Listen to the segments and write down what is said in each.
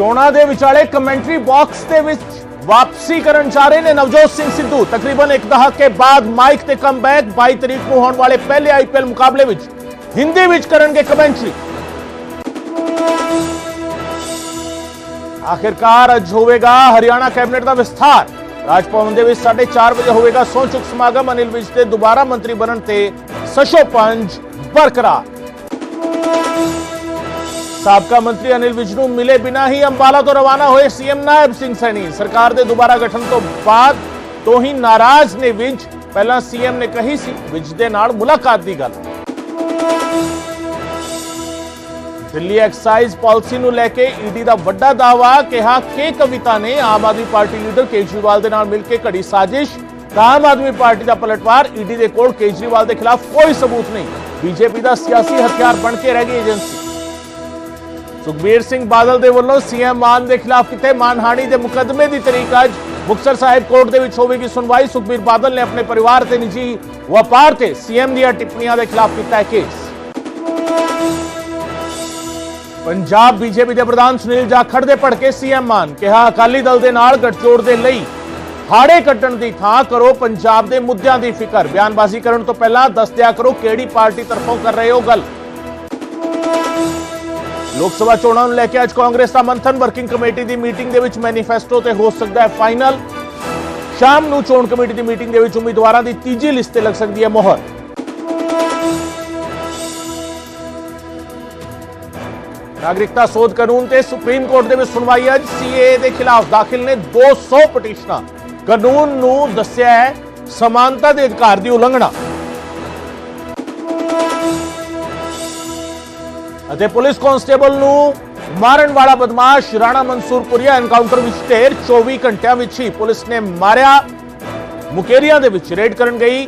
ਚੋਣਾਂ ਦੇ ਵਿਚਾਲੇ ਕਮੈਂਟਰੀ ਬਾਕਸ ਦੇ ਵਿੱਚ ਵਾਪਸੀ ਕਰਨ ਜਾ ਰਹੇ ਨੇ ਨਵਜੋਤ ਸਿੰਘ ਸਿੱਧੂ। ਤਕਰੀਬਨ ਇੱਕ ਦਹਾਕੇ ਬਾਅਦ ਮਾਈਕ ਤੇ ਕਮਬੈਕ 22 ਤਰੀਕ ਨੂੰ ਹੋਣ ਵਾਲੇ ਪਹਿਲੇ ਆਈਪੀਐਲ ਮੁਕਾਬਲੇ ਵਿੱਚ ਹਿੰਦੀ ਵਿੱਚ ਕਰਨਗੇ ਕਮੈਂਟਰੀ। ਆਖਿਰਕਾਰ ਅੱਜ ਹੋਵੇਗਾ ਹਰਿਆਣਾ ਕੈਬਨਿਟ ਦਾ ਵਿਸਥਾਰ। ਰਾਜ ਭਵਨ ਦੇ ਵਿੱਚ 4:30 ਵਜੇ ਹੋਵੇਗਾ ਸਹੁੰ ਚੁੱਕ ਸਮਾਗਮ। ਅਨਿਲ ਵਿਜ ਤੇ ਦੁਬਾਰਾ ਮੰਤਰੀ ਬਣਨ ਤੇ ਸਸ਼ੋ ਪੰਜ ਬਰਕਰਾਰ। ਸਾਬਕਾ ਮੰਤਰੀ ਅਨਿਲ ਵਿਜ ਨੂੰ ਮਿਲੇ ਬਿਨਾ ਹੀ ਅੰਬਾਲਾ ਤੋਂ ਰਵਾਨਾ ਹੋਏ ਸੀਐਮ ਨਾਇਬ ਸਿੰਘ ਸੈਣੀ। ਸਰਕਾਰ ਦੇ ਦੁਬਾਰਾ ਗਠਨ ਤੋਂ ਬਾਅਦ ਤੋਂ ਹੀ ਨਾਰਾਜ਼ ਨੇ ਵਿਜ। ਪਹਿਲਾਂ ਸੀਐਮ ਨੇ ਕਹੀ ਸੀ, ਵਿਜ ਦੇ ਨਾਲ ਮੁਲਾਕਾਤ ਦੀ ਗੱਲ। ਦਿੱਲੀ ਐਕਸਾਈਜ਼ ਪਾਲਿਸੀ ਨੂੰ ਲੈ ਕੇ ਈਡੀ ਦਾ ਵੱਡਾ ਦਾਅਵਾ, ਕਿਹਾ ਕਿ ਕਵਿਤਾ ਨੇ ਆਮ ਆਦਮੀ ਪਾਰਟੀ ਲੀਡਰ ਕੇਜਰੀਵਾਲ ਦੇ ਨਾਲ ਮਿਲ ਕੇ ਘੜੀ ਸਾਜ਼ਿਸ਼। ਤਾਂ ਆਮ ਆਦਮੀ ਪਾਰਟੀ ਦਾ ਪਲਟਵਾਰ ਈਡੀ ਦੇ ਕੋਲ ਕੇਜਰੀਵਾਲ ਦੇ ਖਿਲਾਫ ਕੋਈ ਸਬੂਤ ਨਹੀਂ। ਬੀਜੇਪੀ ਦਾ ਸਿਆਸੀ ਹਥਿਆਰ ਬਣ ਕੇ ਰਹਿ ਗਈ ਏਜੰਸੀ। ਸੁਖਬੀਰ ਸਿੰਘ ਬਾਦਲ ਦੇ ਵੱਲੋਂ ਸੀਐਮ ਮਾਨ ਦੇ ਖਿਲਾਫ ਕੀਤੇ ਮਾਨਹਾਨੀ ਦੇ ਮੁਕੱਦਮੇ ਦੀ ਤਰੀਕ ਅੱਜ ਮੁਕਤਸਰ ਸਾਹਿਬ ਕੋਰਟ ਦੇ ਵਿੱਚ ਹੋਵੇਗੀ ਸੁਣਵਾਈ। ਸੁਖਬੀਰ ਬਾਦਲ ਨੇ ਆਪਣੇ ਪਰਿਵਾਰ ਤੇ ਨਿੱਜੀ ਵਪਾਰ ਤੇ ਸੀਐਮ ਦੀਆਂ ਟਿੱਪਣੀਆਂ ਦੇ ਖਿਲਾਫ ਕੀਤਾ ਕੇਸ। ਪੰਜਾਬ ਬੀਜੇਪੀ ਦੇ ਪ੍ਰਧਾਨ ਸੁਨੀਲ ਜਾਖੜ ਦੇ ਭੜਕੇ ਸੀਐਮ ਮਾਨ ਕਿਹਾ, ਅਕਾਲੀ ਦਲ ਦੇ ਨਾਲ ਗੱਠਜੋੜ ਦੇ ਲਈ ਹਾੜੇ ਕੱਟਣ ਦੀ ਥਾਂ ਕਰੋ। ਪੰਜਾਬ ਦੇ ਮੁੱਦਿਆਂ ਦੀ ਫਿਕਰ। ਬਿਆਨਬਾਜ਼ੀ ਕਰਨ ਤੋਂ ਪਹਿਲਾਂ ਦੱਸ ਦਿਆ ਕਰੋ, ਕਿਹੜੀ ਪਾਰਟੀ ਤਰਫੋਂ ਕਰ ਰਹੇ ਹੋ ਗੱਲ? ਲੋਕ ਸਭਾ ਚੋਣਾਂ ਨੂੰ ਲੈ ਕੇ ਅੱਜ ਕਾਂਗਰਸ ਦਾ ਮੰਥਨ, ਵਰਕਿੰਗ ਕਮੇਟੀ ਦੀ ਮੀਟਿੰਗ ਦੇ ਵਿੱਚ ਮੈਨੀਫੈਸਟੋ ਤੇ ਹੋ ਸਕਦਾ ਹੈ ਫਾਈਨਲ। ਸ਼ਾਮ ਨੂੰ ਚੋਣ ਕਮੇਟੀ ਦੀ ਮੀਟਿੰਗ ਦੇ ਵਿੱਚ ਉਮੀਦਵਾਰਾਂ ਦੀ ਤੀਜੀ ਲਿਸਟ ਤੇ ਲੱਗ ਸਕਦੀ ਹੈ ਮੋਹਰ। ਨਾਗਰਿਕਤਾ ਸੋਧ ਕਾਨੂੰਨ ਤੇ ਸੁਪਰੀਮ ਕੋਰਟ ਦੇ ਵਿੱਚ ਸੁਣਵਾਈ ਅੱਜ। ਸੀਏ ਦੇ ਖਿਲਾਫ ਦਾਖਲ ਨੇ 200 ਪਟੀਸ਼ਨਾਂ। ਕਾਨੂੰਨ ਨੂੰ ਦੱਸਿਆ ਹੈ ਸਮਾਨਤਾ ਦੇ ਅਧਿਕਾਰ ਦੀ ਉਲੰਘਣਾ। ਅਤੇ ਪੁਲਿਸ ਕਾਂਸਟੇਬਲ ਨੂੰ ਮਾਰਨ ਵਾਲਾ ਬਦਮਾਸ਼ ਰਾਣਾ ਮਨਸੂਰਪੁਰੀਆ ਐਨਕਾਊਂਟਰ ਵਿੱਚ ਢੇਰ 24 ਘੰਟਿਆਂ ਵਿੱਚ ਹੀ ਪੁਲਿਸ ਨੇ ਮਾਰਿਆ। ਮੁਕੇਰੀਆਂ ਦੇ ਵਿੱਚ ਰੇਡ ਕਰਨ ਗਈ।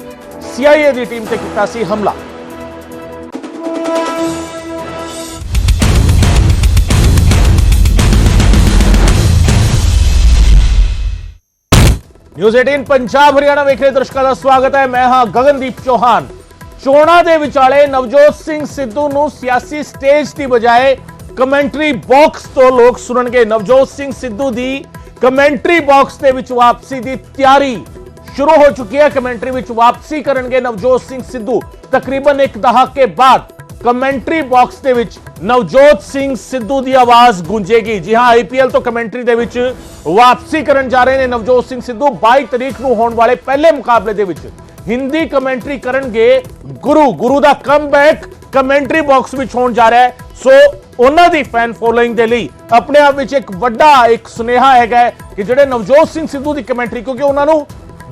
ਸੀਆਈਏ ਦੀ ਟੀਮ ਤੇ ਕੀਤਾ ਸੀ ਹਮਲਾ। ਨਿਊਜ਼ 18 ਪੰਜਾਬ, ਹਰਿਆਣਾ ਵੇਖ ਰਹੇ ਦਰਸ਼ਕਾਂ ਦਾ ਸਵਾਗਤ ਹੈ। ਮੈਂ ਹਾਂ ਗਗਨਦੀਪ ਚੌਹਾਨ। ਚੋਣਾਂ ਦੇ ਵਿਚਾਲੇ ਨਵਜੋਤ ਸਿੰਘ ਸਿੱਧੂ ਨੂੰ ਸਿਆਸੀ ਸਟੇਜ ਦੀ ਬਜਾਏ ਕਮੈਂਟਰੀ ਬਾਕਸ ਤੋਂ ਲੋਕ ਸੁਣਨਗੇ। ਨਵਜੋਤ ਸਿੰਘ ਸਿੱਧੂ ਦੀ ਕਮੈਂਟਰੀ ਬਾਕਸ ਦੇ ਵਿੱਚ ਵਾਪਸੀ ਦੀ ਤਿਆਰੀ ਸ਼ੁਰੂ ਹੋ ਚੁੱਕੀ ਹੈ। ਕਮੈਂਟਰੀ ਵਿੱਚ ਵਾਪਸੀ ਕਰਨਗੇ ਨਵਜੋਤ ਸਿੰਘ ਸਿੱਧੂ। ਤਕਰੀਬਨ ਇੱਕ ਦਹਾਕੇ ਬਾਅਦ ਕਮੈਂਟਰੀ ਬਾਕਸ ਦੇ ਵਿੱਚ ਨਵਜੋਤ ਸਿੰਘ ਸਿੱਧੂ ਦੀ ਆਵਾਜ਼ ਗੂੰਜੇਗੀ। ਜੀ ਹਾਂ ਆਈਪੀਐਲ ਤੋਂ ਕਮੈਂਟਰੀ ਦੇ ਵਿੱਚ ਵਾਪਸੀ ਕਰਨ ਜਾ ਰਹੇ ਨੇ ਨਵਜੋਤ ਸਿੰਘ ਸਿੱਧੂ। 22 ਤਰੀਕ ਨੂੰ ਹੋਣ ਵਾਲੇ ਪਹਿਲੇ ਮੁਕਾਬਲੇ ਦੇ ਵਿੱਚ ਹਿੰਦੀ ਕਮੈਂਟਰੀ ਕਰਨਗੇ ਗੁਰੂ ਗੁਰੂ ਦਾ ਕਮਬੈਕ ਕਮੈਂਟਰੀ ਬਾਕਸ ਵਿੱਚ ਹੋਣ ਜਾ ਰਿਹਾ ਹੈ। ਸੋ ਉਹਨਾਂ ਦੀ ਫੈਨ ਫੋਲੋਇੰਗ ਦੇ ਲਈ ਆਪਣੇ ਆਪ ਵਿੱਚ ਇੱਕ ਵੱਡਾ ਇੱਕ ਸੁਨੇਹਾ ਹੈਗਾ ਕਿ ਜਿਹੜੇ ਨਵਜੋਤ ਸਿੰਘ ਸਿੱਧੂ ਦੀ ਕਮੈਂਟਰੀ ਕਿਉਂਕਿ ਉਹਨਾਂ ਨੂੰ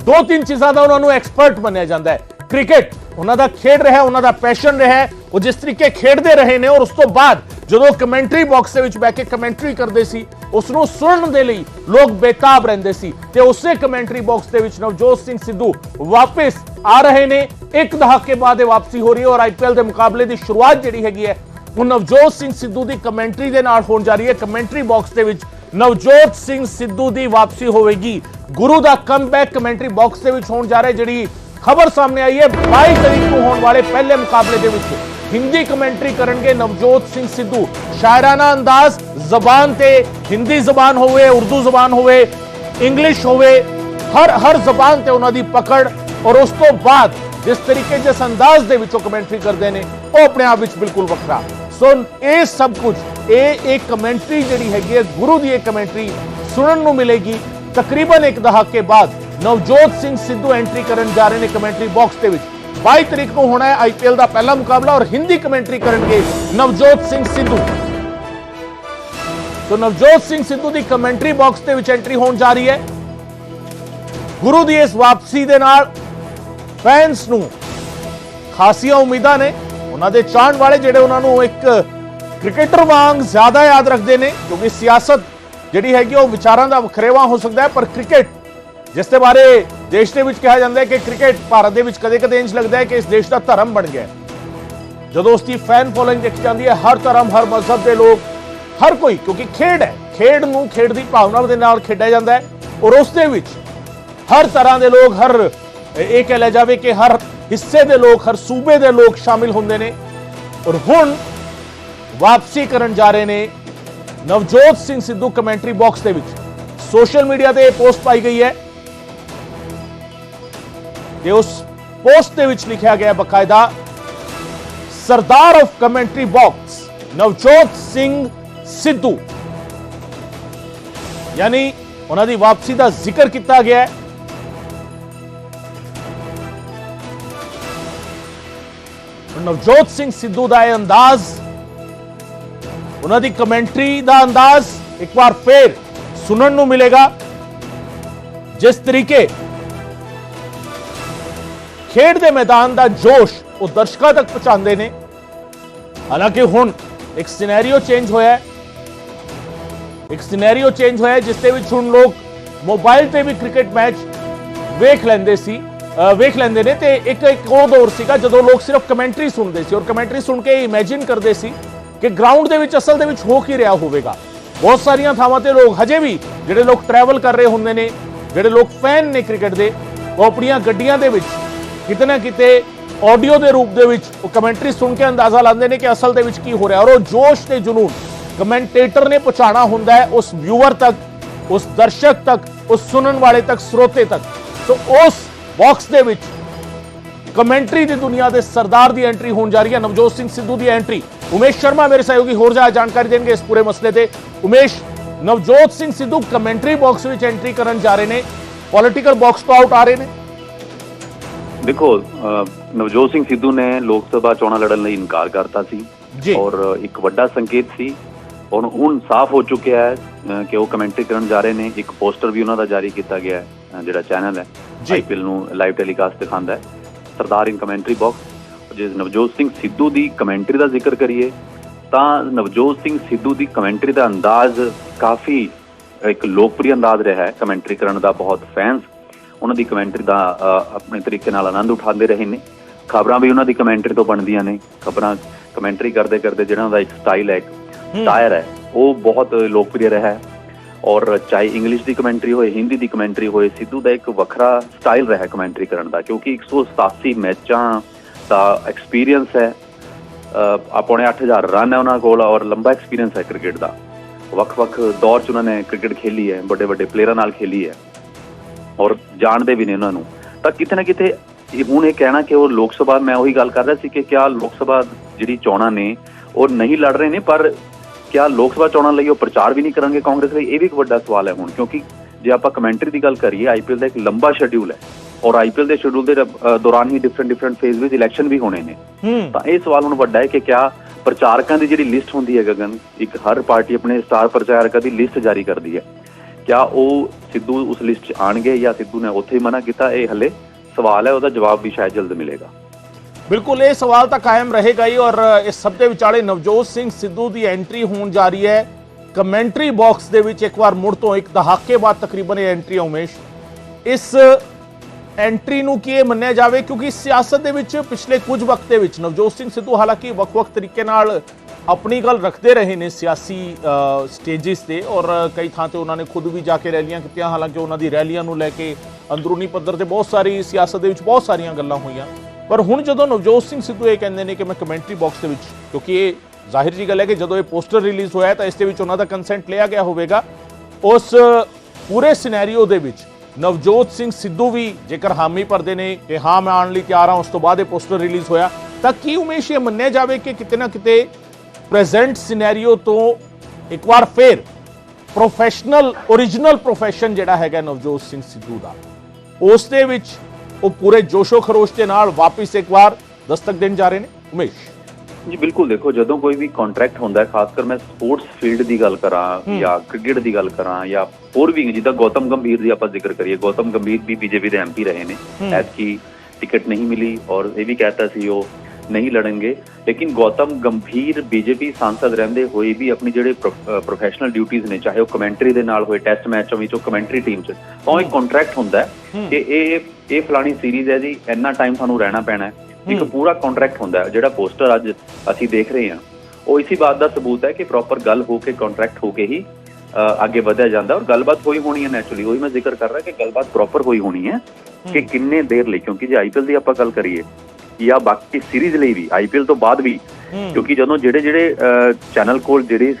ਦੋ ਤਿੰਨ ਚੀਜ਼ਾਂ ਦਾ ਉਹਨਾਂ ਨੂੰ ਐਕਸਪਰਟ ਮੰਨਿਆ ਜਾਂਦਾ ਹੈ। ਕ੍ਰਿਕਟ ਉਹਨਾਂ ਦਾ ਖੇਡ ਰਿਹਾ, ਉਹਨਾਂ ਦਾ ਪੈਸ਼ਨ ਰਿਹਾ ਉਹ ਜਿਸ ਤਰੀਕੇ ਖੇਡਦੇ ਰਹੇ ਨੇ ਔਰ ਉਸ ਤੋਂ ਬਾਅਦ ਜਦੋਂ ਕਮੈਂਟਰੀ ਬਾਕਸ ਦੇ ਵਿੱਚ ਬੈ ਕੇ ਕਮੈਂਟਰੀ ਕਰਦੇ ਸੀ ਉਸ ਨੂੰ ਸੁਣਨ ਦੇ ਲਈ ਲੋਕ ਬੇਤਾਬ ਰਹਿੰਦੇ ਸੀ ਤੇ ਉਸੇ ਕਮੈਂਟਰੀ ਬਾਕਸ ਦੇ ਵਿੱਚ ਨਵਜੋਤ ਸਿੰਘ ਸਿੱਧੂ ਵਾਪਸ ਆ ਰਹੇ ਨੇ। ਇੱਕ ਦਹਾਕੇ ਬਾਅਦ ਇਹ ਵਾਪਸੀ ਹੋ ਰਹੀ ਹੈ ਔਰ ਆਈਪੀਐਲ ਦੇ ਮੁਕਾਬਲੇ ਦੀ ਸ਼ੁਰੂਆਤ ਜਿਹੜੀ ਹੈਗੀ ਹੈ ਉਹ ਨਵਜੋਤ ਸਿੰਘ ਸਿੱਧੂ ਦੀ ਕਮੈਂਟਰੀ ਦੇ ਨਾਲ ਹੋਣ ਜਾ ਰਹੀ ਹੈ। ਕਮੈਂਟਰੀ ਬਾਕਸ ਦੇ ਵਿੱਚ ਨਵਜੋਤ ਸਿੰਘ ਸਿੱਧੂ ਦੀ ਵਾਪਸੀ ਹੋਵੇਗੀ। ਗੁਰੂ ਦਾ ਕਮਬੈਕ ਕਮੈਂਟਰੀ ਬਾਕਸ ਦੇ ਵਿੱਚ ਹੋਣ ਜਾ ਰਿਹਾ ਜਿਹੜੀ ਖਬਰ ਸਾਹਮਣੇ ਆਈ ਹੈ। 22 ਤਰੀਕ ਨੂੰ ਹੋਣ ਵਾਲੇ ਪਹਿਲੇ ਮੁਕਾਬਲੇ ਦੇ ਵਿੱਚ। ਹਿੰਦੀ ਕਮੈਂਟਰੀ ਕਰਨਗੇ ਨਵਜੋਤ ਸਿੰਘ ਸਿੱਧੂ। ਸ਼ਾਇਰਾਨਾ ਅੰਦਾਜ਼ ਜ਼ਬਾਨ ਤੇ ਹਿੰਦੀ ਜ਼ਬਾਨ ਹੋਵੇ, ਉਰਦੂ ਜ਼ਬਾਨ ਹੋਵੇ, ਇੰਗਲਿਸ਼ ਹੋਵੇ, ਹਰ ਹਰ ਜ਼ਬਾਨ ਤੇ ਉਹਨਾਂ ਦੀ ਪਕੜ। ਔਰ ਉਸ ਤੋਂ ਬਾਅਦ ਜਿਸ ਤਰੀਕੇ ਜਿਸ ਅੰਦਾਜ਼ ਦੇ ਵਿੱਚ ਉਹ ਕਮੈਂਟਰੀ ਕਰਦੇ ਨੇ, ਉਹ ਆਪਣੇ ਆਪ ਵਿੱਚ ਬਿਲਕੁਲ ਵੱਖਰਾ। ਸੋ ਇਹ ਸਭ ਕੁਝ, ਇਹ ਇੱਕ ਕਮੈਂਟਰੀ ਜਿਹੜੀ ਹੈਗੀ ਹੈ, ਗੁਰੂ ਦੀ ਇਹ ਕਮੈਂਟਰੀ ਸੁਣਨ ਨੂੰ ਮਿਲੇਗੀ। ਤਕਰੀਬਨ ਇੱਕ ਦਹਾਕੇ ਬਾਅਦ ਨਵਜੋਤ ਸਿੰਘ ਸਿੱਧੂ ਐਂਟਰੀ ਕਰਨ ਜਾ ਰਹੇ ਨੇ ਕਮੈਂਟਰੀ ਬਾਕਸ ਦੇ ਵਿੱਚ। 22 ਤਰੀਕ ਨੂੰ ਹੋਣਾ ਹੈ ਆਈਪੀਐਲ ਦਾ ਪਹਿਲਾ ਮੁਕਾਬਲਾ ਔਰ ਹਿੰਦੀ ਕਮੈਂਟਰੀ ਕਰਨਗੇ ਨਵਜੋਤ ਸਿੰਘ ਸਿੱਧੂ। ਸੋ ਨਵਜੋਤ ਸਿੰਘ ਸਿੱਧੂ ਦੀ ਕਮੈਂਟਰੀ ਬਾਕਸ ਦੇ ਵਿੱਚ ਐਂਟਰੀ ਹੋਣ ਜਾ ਰਹੀ ਹੈ। ਗੁਰੂ ਦੀ ਇਸ ਵਾਪਸੀ ਦੇ ਨਾਲ ਫੈਨਸ ਨੂੰ ਖਾਸੀਆਂ ਉਮੀਦਾਂ ਨੇ। ਉਹਨਾਂ ਦੇ ਚਾਹਣ ਵਾਲੇ ਜਿਹੜੇ ਉਹਨਾਂ ਨੂੰ ਇੱਕ ਕ੍ਰਿਕਟਰ ਵਾਂਗ ਜ਼ਿਆਦਾ ਯਾਦ ਰੱਖਦੇ ਨੇ, ਕਿਉਂਕਿ ਸਿਆਸਤ ਜਿਹੜੀ ਹੈਗੀ ਉਹ ਵਿਚਾਰਾਂ ਦਾ ਵਖਰੇਵਾ ਹੋ ਸਕਦਾ ਹੈ, ਪਰ ਕ੍ਰਿਕਟ, ਜਿਸ ਦੇ ਬਾਰੇ ਦੇਸ਼ ਦੇ ਵਿੱਚ ਕਿਹਾ ਜਾਂਦਾ ਹੈ ਕਿ ਕ੍ਰਿਕਟ ਭਾਰਤ ਦੇ ਵਿੱਚ ਕਦੇ-ਕਦੇ ਇੰਜ ਲੱਗਦਾ ਹੈ ਕਿ ਇਸ ਦੇਸ਼ ਦਾ ਧਰਮ ਬਣ ਗਿਆ ਜਦੋਂ ਉਸ ਦੀ ਫੈਨ ਫੋਲੋਇੰਗ ਦੇਖੀ ਜਾਂਦੀ ਹੈ, ਹਰ ਧਰਮ, ਹਰ ਮਜ਼ਹਬ ਦੇ ਲੋਕ, ਹਰ ਕੋਈ, ਕਿਉਂਕਿ ਖੇਡ ਹੈ, ਖੇਡ ਨੂੰ ਖੇਡ ਦੀ ਭਾਵਨਾ ਦੇ ਨਾਲ ਖੇਡਿਆ ਜਾਂਦਾ ਹੈ ਔਰ ਉਸ ਦੇ ਵਿੱਚ ਹਰ ਤਰ੍ਹਾਂ ਦੇ ਲੋਕ, ਹਰ ਇਹ ਕਹਿ ਲਿਆ ਜਾਵੇ ਕਿ ਹਰ ਹਿੱਸੇ ਦੇ ਲੋਕ, ਹਰ ਸੂਬੇ ਦੇ ਲੋਕ ਸ਼ਾਮਿਲ ਹੁੰਦੇ ਨੇ ਔਰ ਹੁਣ ਵਾਪਸੀ ਕਰਨ ਜਾ ਰਹੇ ਨੇ ਨਵਜੋਤ ਸਿੰਘ ਸਿੱਧੂ ਕਮੈਂਟਰੀ ਬਾਕਸ ਦੇ ਵਿੱਚ। ਸੋਸ਼ਲ ਮੀਡੀਆ ਤੇ ਇਹ ਪੋਸਟ ਪਾਈ ਗਈ ਹੈ। ਤੇ ਉਸ ਪੋਸਟ ਦੇ ਵਿੱਚ ਲਿਖਿਆ ਗਿਆ ਹੈ ਬਕਾਇਦਾ, Sardar of commentary box Navjot Singh Sidhu. ਯਾਨੀ ਉਹਨਾਂ ਦੀ ਵਾਪਸੀ ਦਾ ਜ਼ਿਕਰ ਕੀਤਾ ਗਿਆ ਹੈ। ਨਵਜੋਤ ਸਿੰਘ ਸਿੱਧੂ ਦਾ ਇਹ ਅੰਦਾਜ਼, ਉਹਨਾਂ ਦੀ ਕਮੈਂਟਰੀ ਦਾ ਅੰਦਾਜ਼ ਇੱਕ ਵਾਰ ਫੇਰ ਸੁਣਨ ਨੂੰ ਮਿਲੇਗਾ। ਜਿਸ ਤਰੀਕੇ ਖੇਡ ਦੇ ਮੈਦਾਨ ਦਾ ਜੋਸ਼ ਉਹ ਦਰਸ਼ਕਾਂ ਤੱਕ ਪਹੁੰਚਾਉਂਦੇ ਨੇ। ਹਾਲਾਂਕਿ ਹੁਣ ਇੱਕ ਸਿਨੈਰੀਓ ਚੇਂਜ ਹੋਇਆ ਹੈ। ਇੱਕ ਸਿਨੈਰੀਓ ਚੇਂਜ ਹੋਇਆ ਹੈ, ਜਿਸ ਦੇ ਵਿੱਚ ਹੁਣ ਲੋਕ ਮੋਬਾਈਲ ਤੇ ਵੀ ਕ੍ਰਿਕਟ ਮੈਚ ਵੇਖ ਲੈਂਦੇ ਸੀ, ਅਹ ਵੇਖ ਲੈਂਦੇ ਨੇ ਤੇ ਇੱਕ ਇੱਕ ਉਹ ਦੌਰ ਸੀਗਾ ਜਦੋਂ ਲੋਕ ਸਿਰਫ ਕਮੈਂਟਰੀ ਸੁਣਦੇ ਸੀ ਔਰ ਕਮੈਂਟਰੀ ਸੁਣ ਕੇ ਇਮੇਜਿਨ ਕਰਦੇ ਸੀ ਕਿ ਗਰਾਊਂਡ ਦੇ ਵਿੱਚ, ਅਸਲ ਦੇ ਵਿੱਚ ਹੋ ਕੀ ਰਿਹਾ ਹੋਵੇਗਾ। ਬਹੁਤ ਸਾਰੀਆਂ ਥਾਵਾਂ ਤੇ ਲੋਕ ਹਜੇ ਵੀ ਜਿਹੜੇ ਲੋਕ ਟਰੈਵਲ ਕਰ ਰਹੇ ਹੁੰਦੇ ਨੇ, ਜਿਹੜੇ ਲੋਕ ਫੈਨ ਨੇ ਕ੍ਰਿਕਟ ਦੇ, ਉਹ ਆਪਣੀਆਂ ਗੱਡੀਆਂ ਦੇ ਵਿੱਚ ਕਿਤੇ ਨਾ ਕਿਤੇ ਆਡੀਓ ਦੇ ਰੂਪ ਦੇ ਵਿੱਚ ਉਹ ਕਮੈਂਟਰੀ ਸੁਣ ਕੇ ਅੰਦਾਜ਼ਾ ਲਾਉਂਦੇ ਨੇ ਕਿ ਅਸਲ ਦੇ ਵਿੱਚ ਕੀ ਹੋ ਰਿਹਾ ਔਰ ਉਹ ਜੋਸ਼ ਤੇ ਜਨੂਨ ਕਮੈਂਟੇਟਰ ਨੇ ਪਹੁੰਚਾਉਣਾ ਹੁੰਦਾ ਹੈ ਉਸ ਵਿਊਅਰ ਤੱਕ, ਉਸ ਦਰਸ਼ਕ ਤੱਕ, ਉਸ ਸੁਣਨ ਵਾਲੇ ਤੱਕ, ਸਰੋਤੇ ਤੱਕ। ਸੋ ਉਸ ਬਾਕਸ ਦੇ ਵਿੱਚ ਕਮੈਂਟਰੀ ਦੀ ਦੁਨੀਆ ਦੇ ਸਰਦਾਰ ਦੀ ਐਂਟਰੀ ਹੋਣ ਜਾ ਰਹੀ ਹੈ, ਨਵਜੋਤ ਸਿੰਘ ਸਿੱਧੂ ਦੀ ਐਂਟਰੀ ਉਮੇਸ਼ ਸ਼ਰਮਾ ਮੇਰੇ ਸਹਿਯੋਗੀ ਹੋਰ ਜ਼ਿਆਦਾ ਜਾਣਕਾਰੀ ਦੇਣਗੇ ਇਸ ਪੂਰੇ ਮਸਲੇ ਤੇ। ਉਮੇਸ਼, ਨਵਜੋਤ ਸਿੰਘ ਸਿੱਧੂ ਕਮੈਂਟਰੀ ਬਾਕਸ ਵਿੱਚ ਐਂਟਰੀ ਕਰਨ ਜਾ ਰਹੇ ਨੇ ਪੋਲਿਟੀਕਲ ਬਾਕਸ ਤੋਂ ਆਊਟ ਆ ਰਹੇ ਨੇ। ਦੇਖੋ ਨਵਜੋਤ ਸਿੰਘ ਸਿੱਧੂ ਨੇ ਲੋਕ ਸਭਾ ਚੋਣਾਂ ਲੜਨ ਲਈ ਇਨਕਾਰ ਕਰਤਾ ਸੀ ਔਰ ਇੱਕ ਵੱਡਾ ਸੰਕੇਤ ਸੀ। ਔਰ ਹੁਣ ਸਾਫ਼ ਹੋ ਚੁੱਕਿਆ ਹੈ ਕਿ ਉਹ ਕਮੈਂਟਰੀ ਕਰਨ ਜਾ ਰਹੇ ਨੇ। ਇੱਕ ਪੋਸਟਰ ਵੀ ਉਹਨਾਂ ਦਾ ਜਾਰੀ ਕੀਤਾ ਗਿਆ ਹੈ ਜਿਹੜਾ ਚੈਨਲ ਹੈ। ਆਈਪੀਐਲ ਨੂੰ ਲਾਈਵ ਟੈਲੀਕਾਸਟ ਦਿਖਾਉਂਦਾ ਹੈ। ਸਰਦਾਰ ਇਨ ਕਮੈਂਟਰੀ ਬਾਕਸ ਜੇ ਨਵਜੋਤ ਸਿੰਘ ਸਿੱਧੂ ਦੀ ਕਮੈਂਟਰੀ ਦਾ ਜ਼ਿਕਰ ਕਰੀਏ ਤਾਂ ਨਵਜੋਤ ਸਿੰਘ ਸਿੱਧੂ ਦੀ ਕਮੈਂਟਰੀ ਦਾ ਅੰਦਾਜ਼ ਕਾਫੀ ਇੱਕ ਲੋਕਪ੍ਰਿਯ ਅੰਦਾਜ਼ ਰਿਹਾ ਹੈ। ਕਮੈਂਟਰੀ ਕਰਨ ਦਾ ਬਹੁਤ ਫੈਨਸ ਉਹਨਾਂ ਦੀ ਕਮੈਂਟਰੀ ਦਾ ਆਪਣੇ ਤਰੀਕੇ ਨਾਲ ਆਨੰਦ ਉਠਾਉਂਦੇ ਰਹੇ ਨੇ। ਖਬਰਾਂ ਵੀ ਉਹਨਾਂ ਦੀ ਕਮੈਂਟਰੀ ਤੋਂ ਬਣਦੀਆਂ ਨੇ। ਖਬਰਾਂ ਕਮੈਂਟਰੀ ਕਰਦੇ ਕਰਦੇ ਜਿਹੜਾ ਉਹਦਾ ਇੱਕ ਸਟਾਈਲ ਹੈ ਇੱਕ ਸਟਾਇਰ ਹੈ ਉਹ ਬਹੁਤ ਲੋਕਪ੍ਰਿਯ ਰਿਹਾ ਹੈ। ਔਰ ਚਾਹੇ ਇੰਗਲਿਸ਼ ਦੀ ਕਮੈਂਟਰੀ ਹੋਏ ਹਿੰਦੀ ਦੀ ਕਮੈਂਟਰੀ ਹੋਏ ਸਿੱਧੂ ਦਾ ਇੱਕ ਵੱਖਰਾ ਸਟਾਈਲ ਰਿਹਾ ਕਮੈਂਟਰੀ ਕਰਨ ਦਾ। ਕਿਉਂਕਿ 187 ਮੈਚਾਂ ਦਾ ਐਕਸਪੀਰੀਅੰਸ ਹੈ। ਆਪਣੇ 8000 ਰਨ ਹੈ ਉਹਨਾਂ ਕੋਲ ਔਰ ਲੰਬਾ ਐਕਸਪੀਰੀਅੰਸ ਹੈ ਕ੍ਰਿਕਟ ਦਾ। ਵੱਖ-ਵੱਖ ਦੌਰ 'ਚ ਉਹਨਾਂ ਨੇ ਕ੍ਰਿਕਟ ਖੇਲੀ ਹੈ ਵੱਡੇ-ਵੱਡੇ ਪਲੇਅਰਾਂ ਨਾਲ ਖੇਲੀ ਹੈ। ਔਰ ਜਾਣਦੇ ਵੀ ਨੇ ਉਹਨਾਂ ਨੂੰ। ਤਾਂ ਕਿਤੇ ਨਾ ਕਿਤੇ ਇਹ ਹੁਣ ਇਹ ਕਹਿਣਾ ਕਿ ਉਹ ਲੋਕ ਸਭਾ ਮੈਂ ਉਹੀ ਗੱਲ ਕਰ ਰਿਹਾ ਸੀ ਕਿ ਕਿਆ ਲੋਕ ਸਭਾ ਜਿਹੜੀ ਚੋਣਾਂ ਨੇ ਉਹ ਨਹੀਂ ਲੜ ਰਹੇ ਨੇ ਪਰ ਕਿਆ ਲੋਕ ਸਭਾ ਚੋਣਾਂ ਲਈ ਉਹ ਪ੍ਰਚਾਰ ਵੀ ਨਹੀਂ ਕਰਨਗੇ ਕਾਂਗਰਸ ਲਈ? ਇਹ ਵੀ ਇੱਕ ਵੱਡਾ ਸਵਾਲ ਹੈ ਹੁਣ ਕਿਉਂਕਿ ਜੇ ਆਪਾਂ ਕਮੈਂਟਰੀ ਦੀ ਗੱਲ ਕਰੀਏ ਆਈਪੀਐਲ ਦਾ ਇੱਕ ਲੰਬਾ ਸ਼ੈਡਿਊਲ ਹੈ। ਔਰ ਆਈਪੀਐਲ ਦੇ ਸ਼ੈਡਿਊਲ ਦੇ ਦੌਰਾਨ ਹੀ ਡਿਫਰੈਂਟ ਡਿਫਰੈਂਟ ਫੇਜ਼ ਵਿੱਚ ਇਲੈਕਸ਼ਨ ਵੀ ਹੋਣੇ ਨੇ। ਤਾਂ ਇਹ ਸਵਾਲ ਹੁਣ ਵੱਡਾ ਹੈ ਕਿ ਕਿਆ ਪ੍ਰਚਾਰਕਾਂ ਦੀ ਜਿਹੜੀ ਲਿਸਟ ਹੁੰਦੀ ਹੈ ਗਗਨ ਇੱਕ ਹਰ ਪਾਰਟੀ ਆਪਣੇ ਸਟਾਰ ਪ੍ਰਚਾਰਕਾਂ ਦੀ ਲਿਸਟ ਜਾਰੀ ਕਰਦੀ ਹੈ। ਕਿਆ ਉਹ ਸਿੱਧੂ ਉਸ ਲਿਸਟ 'ਚ ਆਣਗੇ ਜਾਂ ਸਿੱਧੂ ਨੇ ਉੱਥੇ ਹੀ ਮਨਾ ਕੀਤਾ, ਇਹ ਹਲੇ ਸਵਾਲ ਹੈ, ਉਹਦਾ ਜਵਾਬ ਵੀ ਸ਼ਾਇਦ ਜਲਦ ਮਿਲੇਗਾ। ਬਿਲਕੁਲ, ਇਹ ਸਵਾਲ ਤਾਂ ਕਾਇਮ ਰਹੇਗਾ ਹੀ ਔਰ ਇਸ ਸਭ ਦੇ ਵਿਚਾਲੇ ਨਵਜੋਤ ਸਿੰਘ ਸਿੱਧੂ ਦੀ ਐਂਟਰੀ ਹੋਣ ਜਾ ਰਹੀ ਹੈ। ਕਮੈਂਟਰੀ ਬਾਕਸ ਦੇ ਵਿੱਚ ਇੱਕ ਵਾਰ ਮੁੜ ਤੋਂ ਇੱਕ ਦਹਾਕੇ ਬਾਅਦ ਤਕਰੀਬਨ ਇਹ ਐਂਟਰੀ ਹੈ ਉਮੇਸ਼। ਇਸ ਐਂਟਰੀ ਨੂੰ ਕੀ ਇਹ ਮੰਨਿਆ ਜਾਵੇ? ਕਿਉਂਕਿ ਸਿਆਸਤ ਦੇ ਵਿੱਚ ਪਿਛਲੇ ਕੁਝ ਵਕਤ ਦੇ ਵਿੱਚ ਨਵਜੋਤ ਸਿੰਘ ਸਿੱਧੂ ਹਾਲਾਂਕਿ ਵੱਖ-ਵੱਖ ਤਰੀਕੇ ਨਾਲ ਆਪਣੀ ਗੱਲ ਰੱਖਦੇ ਰਹੇ ਨੇ ਸਿਆਸੀ ਸਟੇਜਿਸ ਤੇ ਔਰ ਕਈ ਥਾਂ ਤੇ ਉਹਨਾਂ ਨੇ ਖੁਦ ਵੀ ਜਾ ਕੇ ਰੈਲੀਆਂ ਕੀਤੀਆਂ। ਹਾਲਾਂਕਿ ਉਹਨਾਂ ਦੀ ਰੈਲੀਆਂ ਨੂੰ ਲੈ ਕੇ ਅੰਦਰੂਨੀ ਪੱਧਰ ਤੇ ਬਹੁਤ ਸਾਰੀ ਸਿਆਸਤ ਦੇ ਵਿੱਚ ਬਹੁਤ ਸਾਰੀਆਂ ਗੱਲਾਂ ਹੋਈਆਂ। ਪਰ ਹੁਣ ਜਦੋਂ ਨਵਜੋਤ ਸਿੰਘ ਸਿੱਧੂ ਇਹ ਕਹਿੰਦੇ ਨੇ ਕਿ ਮੈਂ ਕਮੈਂਟਰੀ ਬਾਕਸ ਦੇ ਵਿੱਚ, ਕਿਉਂਕਿ ਇਹ ਜ਼ਾਹਿਰ ਜੀ ਗੱਲ ਹੈ ਕਿ ਜਦੋਂ ਇਹ ਪੋਸਟਰ ਰਿਲੀਜ਼ ਹੋਇਆ ਤਾਂ ਇਸ ਦੇ ਵਿੱਚ ਉਹਨਾਂ ਦਾ ਕੰਸੈਂਟ ਲਿਆ ਗਿਆ ਹੋਵੇਗਾ। ਉਸ ਪੂਰੇ ਸਿਨੈਰੀਓ ਦੇ ਵਿੱਚ ਨਵਜੋਤ ਸਿੰਘ ਸਿੱਧੂ ਵੀ ਜੇਕਰ ਹਾਮੀ ਭਰਦੇ ਨੇ ਕਿ ਹਾਂ ਮੈਂ ਆਉਣ ਲਈ ਤਿਆਰ ਹਾਂ, ਉਸ ਤੋਂ ਬਾਅਦ ਇਹ ਪੋਸਟਰ ਰਿਲੀਜ਼ ਹੋਇਆ, ਤਾਂ ਕੀ ਉਮੇਸ਼ ਇਹ ਮੰਨਿਆ ਜਾਵੇ ਕਿ ਕਿਤੇ ਨਾ ਕਿਤੇ ਪ੍ਰੈਜ਼ੈਂਟ ਸਿਨੈਰੀਓ ਤੋਂ ਇੱਕ ਵਾਰ ਫੇਰ ਪ੍ਰੋਫੈਸ਼ਨਲ origignal profession ਜਿਹੜਾ ਹੈਗਾ ਨਵਜੋਤ ਸਿੰਘ ਸਿੱਧੂ ਦਾ। ਉਸ ਦੇ ਵਿੱਚ ਉਹ ਪੂਰੇ ਜੋਸ਼ੋ ਖਰੋਸ਼ ਦੇ ਨਾਲ ਵਾਪਸ ਇੱਕ ਵਾਰ ਦਸਤਕ ਦੇਣ ਜਾ ਰਹੇ ਨੇ। ਉਮੇਸ਼? ਜੀ ਬਿਲਕੁਲ ਦੇਖੋ ਜਦੋਂ ਕੋਈ ਵੀ ਕੰਟਰੈਕਟ ਹੁੰਦਾ ਹੈ ਖਾਸ ਕਰ ਮੈਂ ਸਪੋਰਟਸ ਫੀਲਡ ਦੀ ਗੱਲ ਕਰਾਂ ਜਾਂ ਕ੍ਰਿਕਟ ਦੀ ਗੱਲ ਕਰਾਂ ਜਾਂ ਹੋਰ ਵੀ ਜਿੱਦਾਂ ਗੌਤਮ ਗੰਭੀਰ ਦੀ ਆਪਾਂ ਜ਼ਿਕਰ ਕਰੀਏ। ਗੌਤਮ ਗੰਭੀਰ ਵੀ ਬੀਜੇਪੀ ਦੇ ਐਮਪੀ ਰਹੇ ਨੇ। ਹੂੰ। ਐਤਕੀ ਟਿਕਟ ਨਹੀਂ ਮਿਲੀ ਔਰ ਇਹ ਵੀ ਕਹਿਤਾ ਸੀ ਉਹ ਨਹੀਂ ਲੜਨਗੇ। ਲੇਕਿਨ ਗੌਤਮ ਗੰਭੀਰ ਬੀਜੇਪੀ ਸੰਸਦ ਰਹਿੰਦੇ ਹੋਏ ਵੀ ਆਪਣੀ ਜਿਹੜੇ ਪ੍ਰੋਫੈਸ਼ਨਲ ਡਿਊਟੀਆਂ ਨੇ ਚਾਹੇ ਉਹ ਕਮੈਂਟਰੀ ਦੇ ਨਾਲ ਹੋਏ ਟੈਸਟ ਮੈਚਾਂ ਵਿੱਚ ਉਹ ਕਮੈਂਟਰੀ ਟੀਮ 'ਚ ਤਾਂ ਇੱਕ ਕੰਟਰੈਕਟ ਹੁੰਦਾ। ਕਿ ਇਹ ਇਹ ਫਲਾਣੀ ਸੀਰੀਜ਼ ਹੈ ਜੀ ਇੰਨਾ ਟਾਈਮ ਤੁਹਾਨੂੰ ਰਹਿਣਾ ਪੈਣਾ ਹੈ। ਇੱਕ। ਪੂਰਾ ਕੰਟਰੈਕਟ ਹੁੰਦਾ ਜਿਹੜਾ ਪੋਸਟਰ ਅੱਜ ਅਸੀਂ ਦੇਖ ਰਹੇ ਹਾਂ। ਉਹ ਇਸੀ ਬਾਤ ਦਾ ਸਬੂਤ ਹੈ ਕਿ ਪ੍ਰੋਪਰ ਗੱਲ ਹੋ ਕੇ ਕੰਟਰੈਕਟ ਹੋ ਕੇ ਹੀ ਅੱਗੇ ਵਧਿਆ ਜਾਂਦਾ ਔਰ ਗੱਲਬਾਤ ਹੋਈ ਹੋਣੀ ਹੈ ਨੈਚੁਰਲੀ ਉਹੀ ਮੈਂ ਜ਼ਿਕਰ ਕਰ ਰਿਹਾ ਕਿ ਗੱਲਬਾਤ ਪ੍ਰੋਪਰ ਹੋਈ ਹੋਣੀ ਹੈ ਕਿ ਕਿੰਨੇ ਦੇਰ ਲਈ ਕਿਉਂਕਿ ਜੇ ਆਈਪੀਐਲ ਦੀ ਆਪਾਂ ਗੱਲ ਕਰੀਏ ਜਾਂ ਬਾਕੀ ਸੀਰੀਜ਼ ਲਈ ਵੀ ਆਈਪੀਐਲ ਤੋਂ ਬਾਅਦ ਵੀ ਕਿਉਂਕਿ ਜਦੋਂ ਜਿਹੜੇ ਜਿਹੜੇ ਚੈਨਲ ਕੋਲ ਜਿਹੜੇ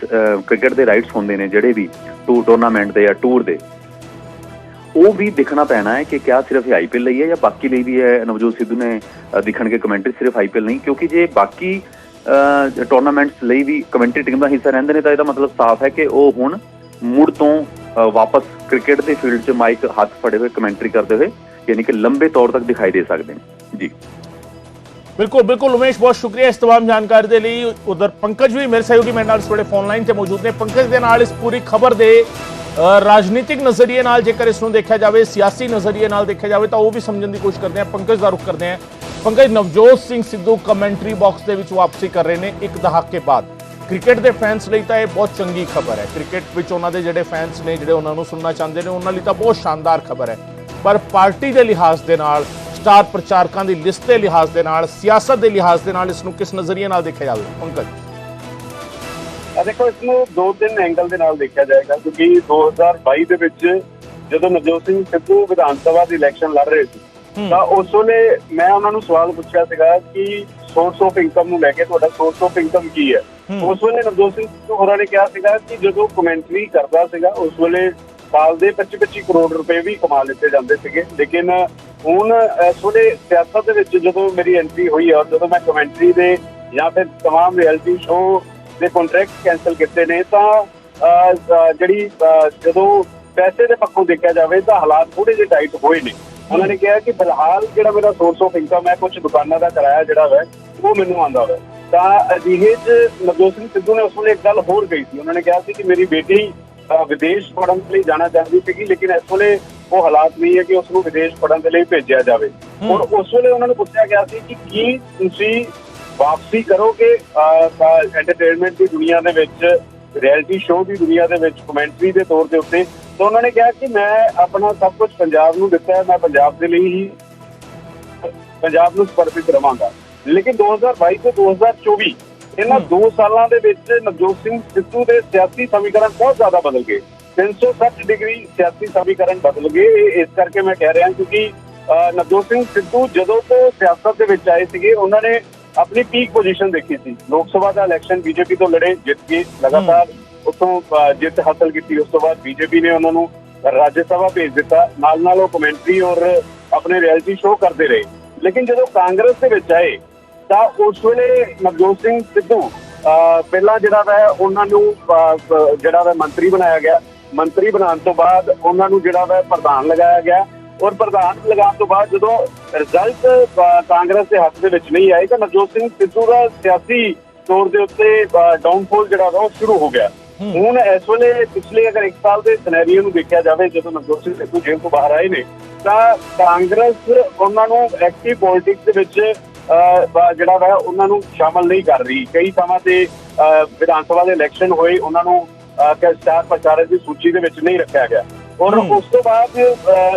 ਕ੍ਰਿਕਟ ਦੇ ਰਾਈਟਸ ਹੁੰਦੇ ਨੇ ਜਿਹੜੇ ਵੀ ਟੂ ਟੂਰਨਾਮੈਂਟ ਦੇ ਜਾਂ ਟੂਰ ਦੇ ਉਹ ਵੀ ਦੇਖਣਾ ਪੈਣਾ ਹੈ ਕਿ ਕਿਆ ਸਿਰਫ ਆਈਪੀਐਲ ਲਈ ਹੈ ਜਾਂ ਬਾਕੀ ਲਈ ਵੀ ਹੈ? ਨਵਜੋਤ ਸਿੱਧੂ ਨੇ ਦਿਖਣਗੇ ਕਮੈਂਟਰੀ ਸਿਰਫ ਆਈਪੀਐਲ ਨਹੀਂ ਕਿਉਂਕਿ ਜੇ ਬਾਕੀ ਟੂਰਨਾਮੈਂਟਸ ਲਈ ਵੀ ਕਮੈਂਟਰੀ ਟੀਮ ਦਾ ਹਿੱਸਾ ਰਹਿੰਦੇ ਨੇ ਤਾਂ ਇਹਦਾ ਮਤਲਬ ਸਾਫ਼ ਹੈ ਕਿ ਉਹ ਹੁਣ ਮੁੜ ਤੋਂ ਵਾਪਸ ਕ੍ਰਿਕਟ ਦੇ ਫੀਲਡ 'ਚ ਮਾਈਕ ਹੱਥ ਫੜੇ ਹੋਏ ਕਮੈਂਟਰੀ ਕਰਦੇ ਹੋਏ ਯਾਨੀ ਕਿ ਲੰਬੇ ਤੌਰ ਤੱਕ ਦਿਖਾਈ ਦੇ ਸਕਦੇ ਨੇ। ਜੀ। ਬਿਲਕੁਲ ਬਿਲਕੁਲ ਉਮੇਸ਼ ਬਹੁਤ ਸ਼ੁਕਰੀਆ ਇਸ तमाम ਜਾਣਕਾਰੀ ਦੇ ਲਈ ਉਧਰ ਪੰਕਜ ਵੀ ਮੇਰੇ ਸਹਿਯੋਗੀ ਮੇਰੇ ਨਾਲ ਇਸ ਵੇਲੇ ਫੋਨ ਲਾਈਨ ਤੇ ਮੌਜੂਦ ਨੇ ਪੰਕਜ ਦੇ ਨਾਲ ਇਸ ਪੂਰੀ ਖਬਰ ਦੇ ਰਾਜਨੀਤਿਕ ਨਜ਼ਰੀਏ ਨਾਲ ਜੇਕਰ ਇਸ ਨੂੰ ਦੇਖਿਆ ਜਾਵੇ ਸਿਆਸੀ ਨਜ਼ਰੀਏ ਨਾਲ ਦੇਖਿਆ ਜਾਵੇ ਤਾਂ ਉਹ ਵੀ ਸਮਝਣ ਦੀ ਕੋਸ਼ਿਸ਼ ਕਰਦੇ ਆ ਪੰਕਜ ਦਾ ਰੁਖ ਕਰਦੇ ਆ ਪੰਕਜ ਨਵਜੋਤ ਸਿੰਘ ਸਿੱਧੂ ਕਮੈਂਟਰੀ ਬਾਕਸ ਦੇ ਵਿੱਚ ਵਾਪਸੀ ਕਰ ਰਹੇ ਨੇ ਇੱਕ ਦਹਾਕੇ ਬਾਅਦ ਕ੍ਰਿਕਟ ਦੇ ਫੈਨਸ ਲਈ ਤਾਂ ਇਹ ਬਹੁਤ ਚੰਗੀ ਖਬਰ ਹੈ ਕ੍ਰਿਕਟ ਵਿੱਚ ਉਹਨਾਂ ਦੇ ਜਿਹੜੇ ਫੈਨਸ ਨੇ ਜਿਹੜੇ ਉਹਨਾਂ ਨੂੰ ਸੁਣਨਾ ਚਾਹੁੰਦੇ ਨੇ ਉਹਨਾਂ ਲਈ ਤਾਂ ਬਹੁਤ ਸ਼ਾਨਦਾਰ ਖਬਰ ਹੈ ਪਰ ਪਾਰਟੀ ਦੇ ਲਿਹਾਜ਼ ਦੇ ਨਾਲ ਸਟਾਰ ਪ੍ਰਚਾਰਕਾਂ ਦੀ ਲਿਸਟ ਦੇ ਲਿਹਾਜ਼ ਦੇ ਨਾਲ ਸਿਆਸਤ ਦੇ ਲਿਹਾਜ਼ ਦੇ ਨਾਲ ਇਸ ਨੂੰ ਕਿਸ ਨਜ਼ਰੀਏ ਨਾਲ ਦੇਖਿਆ ਜਾਵੇ ਪੰਕਜ ਆ ਦੇਖੋ ਇਸ ਨੂੰ ਦੋ ਤਿੰਨ ਐਂਗਲ ਦੇ ਨਾਲ ਦੇਖਿਆ ਜਾਏਗਾ ਕਿਉਂਕਿ 2022 ਦੇ ਵਿੱਚ ਜਦੋਂ ਨਵਜੋਤ ਸਿੰਘ ਸਿੱਧੂ ਵਿਧਾਨ ਸਭਾ ਦੀ ਇਲੈਕਸ਼ਨ ਲੜ ਰਹੇ ਸੀ। ਤਾਂ ਉਸ ਵੇਲੇ ਮੈਂ ਉਹਨਾਂ ਨੂੰ ਸਵਾਲ ਪੁੱਛਿਆ ਸੀਗਾ ਕਿ ਸੋਰਸ ਆਫ ਇਨਕਮ ਨੂੰ ਲੈ ਕੇ ਤੁਹਾਡਾ ਸੋਰਸ ਆਫ ਇਨਕਮ ਕੀ ਹੈ ਹੂੰ। ਉਸ ਵੇਲੇ ਨਵਜੋਤ ਸਿੰਘ ਸਿੱਧੂ ਹੋਰਾਂ ਨੇ ਕਿਹਾ ਸੀਗਾ ਕਿ ਜਦੋਂ ਕਮੈਂਟਰੀ ਕਰਦਾ ਸੀਗਾ ਉਸ ਵੇਲੇ ਸਾਲ ਦੇ 25-25 ਕਰੋੜ ਰੁਪਏ ਵੀ ਕਮਾ ਲਿੱਤੇ ਜਾਂਦੇ ਸੀਗੇ ਲੇਕਿਨ ਹੁਣ ਇਸ ਵੇਲੇ ਸਿਆਸਤ ਦੇ ਵਿੱਚ ਜਦੋਂ ਮੇਰੀ ਐਂਟਰੀ ਹੋਈ ਔਰ ਜਦੋਂ ਮੈਂ ਕਮੈਂਟਰੀ ਦੇ ਜਾਂ ਫਿਰ तमाम ਰਿਐਲਿਟੀ ਸ਼ੋਅ ਦੇ ਕੰਟਰੈਕਟ ਕੈਨਸਲ ਕੀਤੇ ਨੇ ਤਾਂ ਅਹ, ਅਹ, ਜਿਹੜੀ ਅਹ, ਜਦੋਂ ਪੈਸੇ ਦੇ ਪੱਖੋਂ ਦੇਖਿਆ ਜਾਵੇ ਤਾਂ ਹਾਲਾਤ ਥੋੜੇ ਜਿਹੇ ਟਾਈਟ ਹੋਏ ਨੇ ਉਹਨਾਂ ਨੇ ਕਿਹਾ ਕਿ ਫਿਲਹਾਲ ਜਿਹੜਾ ਮੇਰਾ ਸੋਰਸ ਆਫ ਇਨਕਮ ਹੈ ਕੁਝ ਦੁਕਾਨਾਂ ਦਾ ਕਿਰਾਇਆ ਜਿਹੜਾ ਹੈ ਉਹ ਮੈਨੂੰ ਆਉਂਦਾ ਹੈ ਤਾਂ ਅਜਿਹੇ ਚ ਨਵਜੋਤ ਸਿੰਘ ਸਿੱਧੂ ਨੇ ਉਸ ਵੇਲੇ ਇੱਕ ਗੱਲ ਹੋਰ ਕਹੀ ਸੀ ਉਹਨਾਂ ਨੇ ਕਿਹਾ ਸੀ ਕਿ ਮੇਰੀ ਬੇਟੀ ਅਹ, ਵਿਦੇਸ਼ ਪੜ੍ਹਨ ਲਈ ਜਾਣਾ ਚਾਹੁੰਦੀ ਸੀਗੀ ਲੇਕਿਨ ਇਸ ਵੇਲੇ ਉਹ ਹਾਲਾਤ ਨਹੀਂ ਹੈ ਕਿ ਉਸ ਨੂੰ ਵਿਦੇਸ਼ ਪੜ੍ਹਨ ਦੇ ਲਈ ਭੇਜਿਆ ਜਾਵੇ। ਹੂੰ। ਔਰ ਉਸ ਵੇਲੇ ਉਹਨਾਂ ਨੂੰ ਪੁੱਛਿਆ ਗਿਆ ਸੀ ਕਿ ਕੀ ਤੁਸੀਂ ਵਾਪਸੀ ਕਰੋਗੇ? ਐਂਟਰਟੇਨਮੈਂਟ ਦੀ ਦੁਨੀਆ ਦੇ ਵਿੱਚ ਰਿਐਲਿਟੀ ਸ਼ੋਅ ਦੀ ਦੁਨੀਆ ਦੇ ਵਿੱਚ ਕਮੈਂਟਰੀ ਦੇ ਤੌਰ ਦੇ ਉੱਤੇ। ਤਾਂ ਉਹਨਾਂ ਨੇ ਕਿਹਾ ਕਿ ਮੈਂ ਆਪਣਾ ਸਭ ਕੁਝ ਪੰਜਾਬ ਨੂੰ ਦਿੱਤਾ ਹੈ ਮੈਂ ਪੰਜਾਬ ਦੇ ਲਈ ਹੀ ਪੰਜਾਬ ਨੂੰ ਸਮਰਪਿਤ ਰਵਾਂਗਾ। ਲੇਕਿਨ 2022 ਤੋਂ 2024 ਇਹਨਾਂ 2 ਸਾਲਾਂ ਦੇ ਵਿੱਚ ਨਵਜੋਤ ਸਿੰਘ ਸਿੱਧੂ ਦੇ ਸਿਆਸੀ ਸਮੀਕਰਨ ਬਹੁਤ ਜ਼ਿਆਦਾ ਬਦਲ ਗਏ। 360 ਡਿਗਰੀ ਸਿਆਸੀ ਸਮੀਕਰਨ ਬਦਲ ਗਏ। ਇਹ ਇਸ ਕਰਕੇ ਮੈਂ ਕਹਿ ਰਿਹਾ ਕਿਉਂਕਿ ਅਹ, ਨਵਜੋਤ ਸਿੰਘ ਸਿੱਧੂ ਜਦੋਂ ਤੋਂ ਸਿਆਸਤ ਦੇ ਵਿੱਚ ਆਏ ਸੀਗੇ ਉਹਨਾਂ ਨੇ ਆਪਣੀ ਪੀਕ ਪੋਜੀਸ਼ਨ ਦੇਖੀ ਸੀ। ਲੋਕ ਸਭਾ ਦਾ ਇਲੈਕਸ਼ਨ ਬੀਜੇਪੀ ਤੋਂ ਲੜੇ ਜਿੱਤ ਕੇ ਲਗਾਤਾਰ। ਉੱਥੋਂ ਜਿੱਤ ਹਾਸਲ ਕੀਤੀ ਉਸ ਤੋਂ ਬਾਅਦ ਬੀਜੇਪੀ ਨੇ ਉਹਨਾਂ ਨੂੰ ਰਾਜ ਸਭਾ ਭੇਜ ਦਿੱਤਾ। ਨਾਲ ਨਾਲ ਉਹ ਕਮੈਂਟਰੀ ਔਰ ਆਪਣੇ ਰਿਐਲਿਟੀ ਸ਼ੋਅ ਕਰਦੇ ਰਹੇ। ਲੇਕਿਨ ਜਦੋਂ ਕਾਂਗਰਸ ਦੇ ਵਿੱਚ ਆਏ ਤਾਂ ਉਸ ਵੇਲੇ ਨਵਜੋਤ ਸਿੰਘ ਸਿੱਧੂ ਅਹ, ਪਹਿਲਾਂ ਜਿਹੜਾ ਵਾ ਉਹਨਾਂ ਨੂੰ ਜਿਹੜਾ ਵਾ ਮੰਤਰੀ ਬਣਾਇਆ ਗਿਆ। ਮੰਤਰੀ ਬਣਾਉਣ ਤੋਂ ਬਾਅਦ ਉਹਨਾਂ ਨੂੰ ਜਿਹੜਾ ਵਾ ਪ੍ਰਧਾਨ ਲਗਾਇਆ ਗਿਆ। ਔਰ ਪ੍ਰਧਾਨ ਲਗਾਉਣ ਤੋਂ ਬਾਅਦ ਜਦੋਂ ਰਿਜ਼ਲਟ ਕਾਂਗਰਸ ਦੇ ਹੱਥ ਦੇ ਵਿੱਚ ਨਹੀਂ ਆਏ ਤਾਂ ਨਵਜੋਤ ਸਿੰਘ ਸਿੱਧੂ ਦਾ ਸਿਆਸੀ ਤੌਰ ਦੇ ਉੱਤੇ ਡਾਊਨਫਾਲ ਜਿਹੜਾ ਉਹ ਸ਼ੁਰੂ ਹੋ ਗਿਆ। ਹੁਣ ਇਸ ਵੇਲੇ ਪਿਛਲੇ ਅਗਰ 1 ਸਾਲ ਦੇ ਸਿਨੈਰੀਓ ਨੂੰ ਦੇਖਿਆ ਜਾਵੇ ਜਦੋਂ ਨਵਜੋਤ ਸਿੰਘ ਸਿੱਧੂ ਜੇਲ੍ਹ ਤੋਂ ਬਾਹਰ ਆਏ ਨੇ ਤਾਂ ਕਾਂਗਰਸ ਉਹਨਾਂ ਨੂੰ ਐਕਟਿਵ ਪੋਲਿਟਿਕਸ ਦੇ ਵਿੱਚ ਜਿਹੜਾ ਵਾ ਉਹਨਾਂ ਨੂੰ ਸ਼ਾਮਲ ਨਹੀਂ ਕਰ ਰਹੀ। ਕਈ ਥਾਵਾਂ ਤੇ ਵਿਧਾਨ ਸਭਾ ਦੇ ਇਲੈਕਸ਼ਨ ਹੋਏ ਉਹਨਾਂ ਨੂੰ ਕਿ ਸਟਾਰ ਪ੍ਰਚਾਰਕ ਦੀ ਸੂਚੀ ਦੇ ਵਿੱਚ ਨਹੀਂ ਰੱਖਿਆ ਗਿਆ। ਔਰ। ਉਸ ਤੋਂ ਬਾਅਦ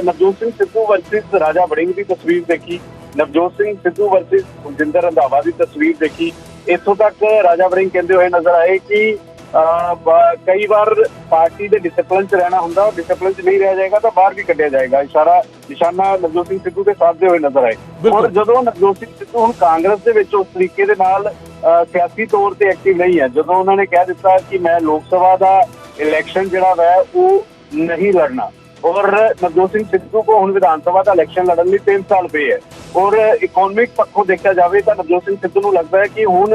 ਨਵਜੋਤ ਸਿੰਘ ਸਿੱਧੂ ਵਰਸਸ ਰਾਜਾ ਵੜਿੰਗ ਦੀ ਤਸਵੀਰ ਦੇਖੀ। ਨਵਜੋਤ ਸਿੰਘ ਸਿੱਧੂ ਵਰਸਸ ਕੁਲਜਿੰਦਰ ਰੰਧਾਵਾ ਦੀ ਤਸਵੀਰ ਦੇਖੀ। ਇੱਥੋਂ ਤੱਕ ਰਾਜਾ ਵੜਿੰਗ ਕਹਿੰਦੇ ਹੋਏ ਨਜ਼ਰ ਆਏ ਕਿ ਕਈ ਵਾਰ ਪਾਰਟੀ ਦੇ ਡਿਸਪਲਿਨ 'ਚ ਰਹਿਣਾ ਹੁੰਦਾ ਡਿਸਪਲਿਨ 'ਚ ਨਹੀਂ ਰਹਿ ਜਾਏਗਾ ਤਾਂ ਬਾਹਰ ਵੀ ਕੱਢਿਆ ਜਾਏਗਾ। ਇਸ਼ਾਰਾ ਨਿਸ਼ਾਨਾ ਨਵਜੋਤ ਸਿੰਘ ਸਿੱਧੂ ਦੇ ਸਾਹਮਣੇ ਹੋਏ ਨਜ਼ਰ ਆਏ। ਔਰ ਜਦੋਂ ਨਵਜੋਤ ਸਿੰਘ ਸਿੱਧੂ ਹੁਣ ਕਾਂਗਰਸ ਦੇ ਵਿੱਚ ਉਸ ਤਰੀਕੇ ਦੇ ਨਾਲ ਸਿਆਸੀ ਤੌਰ ਤੇ ਐਕਟਿਵ ਨਹੀਂ ਹੈ ਜਦੋਂ ਉਹਨਾਂ ਨੇ ਕਹਿ ਦਿੱਤਾ ਕਿ ਮੈਂ ਲੋਕ ਸਭਾ ਦਾ ਇਲੈਕਸ਼ਨ ਜਿਹੜਾ ਵੈ ਉਹ ਨਹੀਂ ਲੜਨਾ। ਔਰ ਨਵਜੋਤ ਸਿੰਘ ਸਿੱਧੂ ਕੋ ਹੁਣ ਵਿਧਾਨ ਸਭਾ ਦਾ ਇਲੈਕਸ਼ਨ ਲੜਨ ਲਈ 3 ਸਾਲ ਪਏ ਹੈ। ਔਰ ਇਕਨੋਮਿਕ ਪੱਖੋਂ ਦੇਖਿਆ ਜਾਵੇ ਤਾਂ ਨਵਜੋਤ ਸਿੰਘ ਸਿੱਧੂ ਨੂੰ ਲੱਗਦਾ ਹੈ ਕਿ ਹੁਣ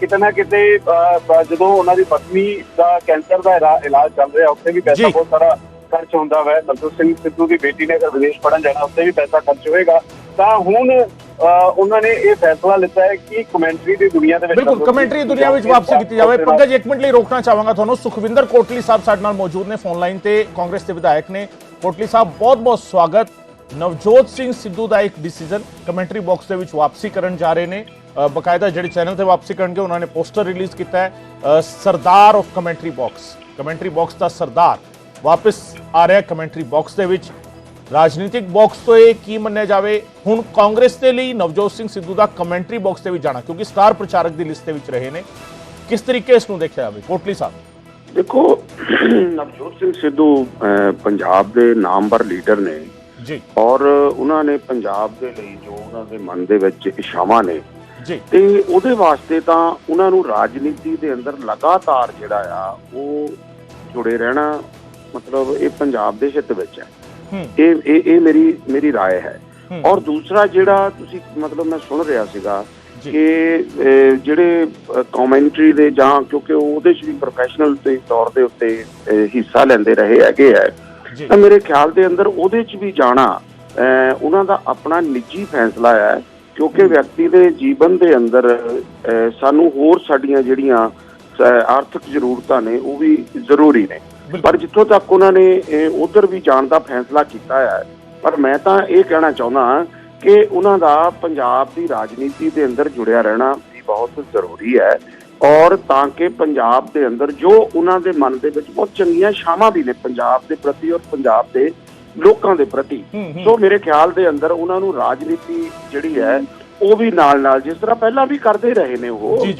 ਕਿਤੇ ਨਾ ਕਿਤੇ ਜਦੋਂ ਉਹਨਾਂ ਦੀ ਪਤਨੀ ਦਾ ਕੈਂਸਰ ਦਾ ਇਲਾ- ਇਲਾਜ ਚੱਲ ਰਿਹਾ ਉੱਥੇ ਵੀ ਪੈਸਾ। ਬਹੁਤ ਸਾਰਾ ਖਰਚ ਹੁੰਦਾ ਹੈ ਨਵਜੋਤ ਸਿੰਘ ਸਿੱਧੂ ਦੀ ਬੇਟੀ ਨੇ ਅਗਰ ਵਿਦੇਸ਼ ਪੜਨ ਜਾਣਾ ਉੱਥੇ ਵੀ ਪੈਸਾ ਖਰਚ ਹੋਏਗਾ। ਤਾਂ ਹੁਣ ਉਹਨਾਂ ਨੇ ਇਹ ਫੈਸਲਾ ਲਿੱਤਾ ਹੈ ਕਿ ਕਮੈਂਟਰੀ ਦੀ ਦੁਨੀਆ ਦੇ ਵਿੱਚ ਬਿਲਕੁਲ ਕਮੈਂਟਰੀ ਦੁਨੀਆ ਵਿੱਚ ਵਾਪਸੀ ਕੀਤੀ ਜਾਵੇ। ਪੰਕਜ ਇੱਕ ਮਿੰਟ ਲਈ ਰੋਕਣਾ ਚਾਹਾਂਗਾ ਤੁਹਾਨੂੰ। ਸੁਖਵਿੰਦਰ ਕੋਟਲੀ ਸਾਹਿਬ ਸਾਡੇ ਨਾਲ ਮੌਜੂਦ ਨੇ ਫੋਨ ਲਾਈਨ ਤੇ। ਕਾਂਗਰਸ ਦੇ ਵਿਧਾਇਕ ਨੇ। ਕੋਟਲੀ ਸਾਹਿਬ ਬਹੁਤ ਬਹੁਤ ਸਵਾਗਤ। ਨਵਜੋਤ ਸਿੰਘ ਸਿੱਧੂ ਦਾ ਇੱਕ ਡਿਸੀਜਨ ਕਮੈਂਟਰੀ ਬਾਕਸ ਦੇ ਵਿੱਚ ਵਾਪਸੀ ਕਰਨ ਜਾ ਰਹੇ ਨੇ। ਬਕਾਇਦਾ ਜਿਹੜੇ ਚੈਨਲ ਤੇ ਵਾਪਸੀ ਕਰਨਗੇ ਉਹਨਾਂ ਨੇ ਪੋਸਟਰ ਰਿਲੀਜ਼ ਕੀਤਾ ਹੈ Sardar of commentary box commentary box ਦਾ ਸਰਦਾਰ ਵਾਪਸ ਆ ਰਿਹਾ ਕਮੈਂਟਰੀ ਬਾਕਸ ਦੇ ਵਿੱਚ। ਰਾਜਨੀਤਿਕ ਬਾਕਸ ਤੋਂ ਇਹ ਕੀ ਮੰਨਿਆ ਜਾਵੇ? ਹੁਣ ਕਾਂਗਰਸ ਦੇ ਲਈ ਨਵਜੋਤ ਸਿੰਘ ਸਿੱਧੂ ਦਾ ਕਮੈਂਟਰੀ ਬਾਕਸ ਤੇ ਵੀ ਜਾਣਾ ਕਿਉਂਕਿ ਸਟਾਰ ਪ੍ਰਚਾਰਕ ਦੀ ਲਿਸਟ ਦੇ ਵਿੱਚ ਰਹੇ ਨੇ। ਕਿਸ ਤਰੀਕੇ ਇਸ ਨੂੰ ਦੇਖਿਆ ਜਾਵੇ? ਕੋਟਲੀ ਸਾਹਿਬ। ਦੇਖੋ ਨਵਜੋਤ ਸਿੰਘ ਸਿੱਧੂ ਪੰਜਾਬ ਦੇ ਨਾਮਵਰ ਲੀਡਰ ਨੇ ਜੀ। ਔਰ ਉਹਨਾਂ ਨੇ ਪੰਜਾਬ ਦੇ ਲਈ ਜੋ ਉਹਨਾਂ ਦੇ ਮਨ ਦੇ ਵਿੱਚ ਇਸ਼ਾਵਾਂ ਨੇ ਜੀ ਤੇ ਉਹਦੇ ਵਾਸਤੇ ਤਾਂ ਉਹਨਾਂ ਨੂੰ ਰਾਜਨੀਤੀ ਦੇ ਅੰਦਰ ਲਗਾਤਾਰ ਜਿਹੜਾ ਆ ਉਹ ਜੁੜੇ ਰਹਿਣਾ ਮਤਲਬ ਇਹ ਪੰਜਾਬ ਦੇ ਹਿੱਤ ਵਿੱਚ ਹੈ ਹੂੰ ਇਹ ਇਹ ਇਹ ਮੇਰੀ ਮੇਰੀ رائے ਹੈ ਹੂੰ, ਔਰ ਦੂਸਰਾ ਜਿਹੜਾ ਤੁਸੀਂ ਮਤਲਬ ਮੈਂ ਸੁਣ ਰਿਹਾ ਸੀਗਾ ਜੀ। ਕਿ ਅਹ, ਜਿਹੜੇ ਕਮੈਂਟਰੀ ਦੇ ਜਾਂ ਕਿਉਂਕਿ ਉਹ ਉਹਦੇ 'ਚ ਵੀ ਪ੍ਰੋਫੈਸ਼ਨਲ ਦੇ ਤੌਰ ਦੇ ਉੱਤੇ ਅਹ, ਹਿੱਸਾ ਲੈਂਦੇ ਰਹੇ ਹੈਗੇ ਹੈ ਜੀ ਤਾਂ ਮੇਰੇ ਖਿਆਲ ਦੇ ਅੰਦਰ ਉਹਦੇ 'ਚ ਵੀ ਜਾਣਾ ਅਹ, ਉਹਨਾਂ ਦਾ ਆਪਣਾ ਨਿੱਜੀ ਫੈਸਲਾ ਹੈ ਕਿਉਂਕਿ ਵਿਅਕਤੀ ਦੇ ਜੀਵਨ ਦੇ ਅੰਦਰ ਸਾਨੂੰ ਹੋਰ ਸਾਡੀਆਂ ਜਿਹੜੀਆਂ ਆਰਥਿਕ ਜ਼ਰੂਰਤਾਂ ਨੇ ਉਹ ਵੀ ਜ਼ਰੂਰੀ ਨੇ। ਪਰ ਜਿੱਥੋਂ ਤੱਕ ਉਹਨਾਂ ਨੇ ਉਧਰ ਵੀ ਜਾਣ ਦਾ ਫੈਸਲਾ ਕੀਤਾ ਹੈ ਪਰ ਮੈਂ ਤਾਂ ਇਹ ਕਹਿਣਾ ਚਾਹੁੰਦਾ ਕਿ ਉਹਨਾਂ ਦਾ ਪੰਜਾਬ ਦੀ ਰਾਜਨੀਤੀ ਦੇ ਅੰਦਰ ਜੁੜਿਆ ਰਹਿਣਾ ਵੀ ਬਹੁਤ ਜ਼ਰੂਰੀ ਹੈ ਔਰ ਤਾਂ ਕਿ ਪੰਜਾਬ ਦੇ ਅੰਦਰ ਜੋ ਉਹਨਾਂ ਦੇ ਮਨ ਦੇ ਵਿੱਚ ਬਹੁਤ ਚੰਗੀਆਂ ਸ਼ਾਮਾਂ ਵੀ ਨੇ ਪੰਜਾਬ ਦੇ ਪ੍ਰਤੀ ਔਰ ਪੰਜਾਬ ਦੇ ਲੋਕਾਂ ਦੇ ਪ੍ਰਤੀ। ਸੋ ਮੇਰੇ ਖਿਆਲ ਦੇ ਅੰਦਰ ਉਹਨਾਂ ਨੂੰ ਰਾਜਨੀਤੀ ਜਿਹੜੀ ਹੈ ਉਹ ਵੀ ਨਾਲ ਨਾਲ ਜਿਸ ਤਰ੍ਹਾਂ ਪਹਿਲਾਂ ਵੀ ਕਰਦੇ ਰਹੇ ਨੇ ਉਹ ਜੀ,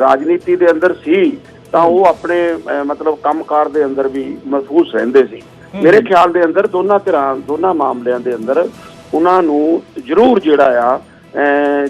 ਰਾਜਨੀਤੀ ਦੇ ਅੰਦਰ ਸੀ ਤਾਂ ਉਹ ਆਪਣੇ ਮਤਲਬ ਕੰਮਕਾਰ ਦੇ ਅੰਦਰ ਵੀ ਮਹਿਫੂਜ਼ ਰਹਿੰਦੇ ਸੀ। ਮੇਰੇ ਖਿਆਲ ਦੇ ਅੰਦਰ ਦੋਨਾਂ ਧਿਰਾਂ ਦੋਨਾਂ ਮਾਮਲਿਆਂ ਦੇ ਅੰਦਰ ਉਹਨਾਂ ਨੂੰ ਜ਼ਰੂਰ ਜਿਹੜਾ ਆ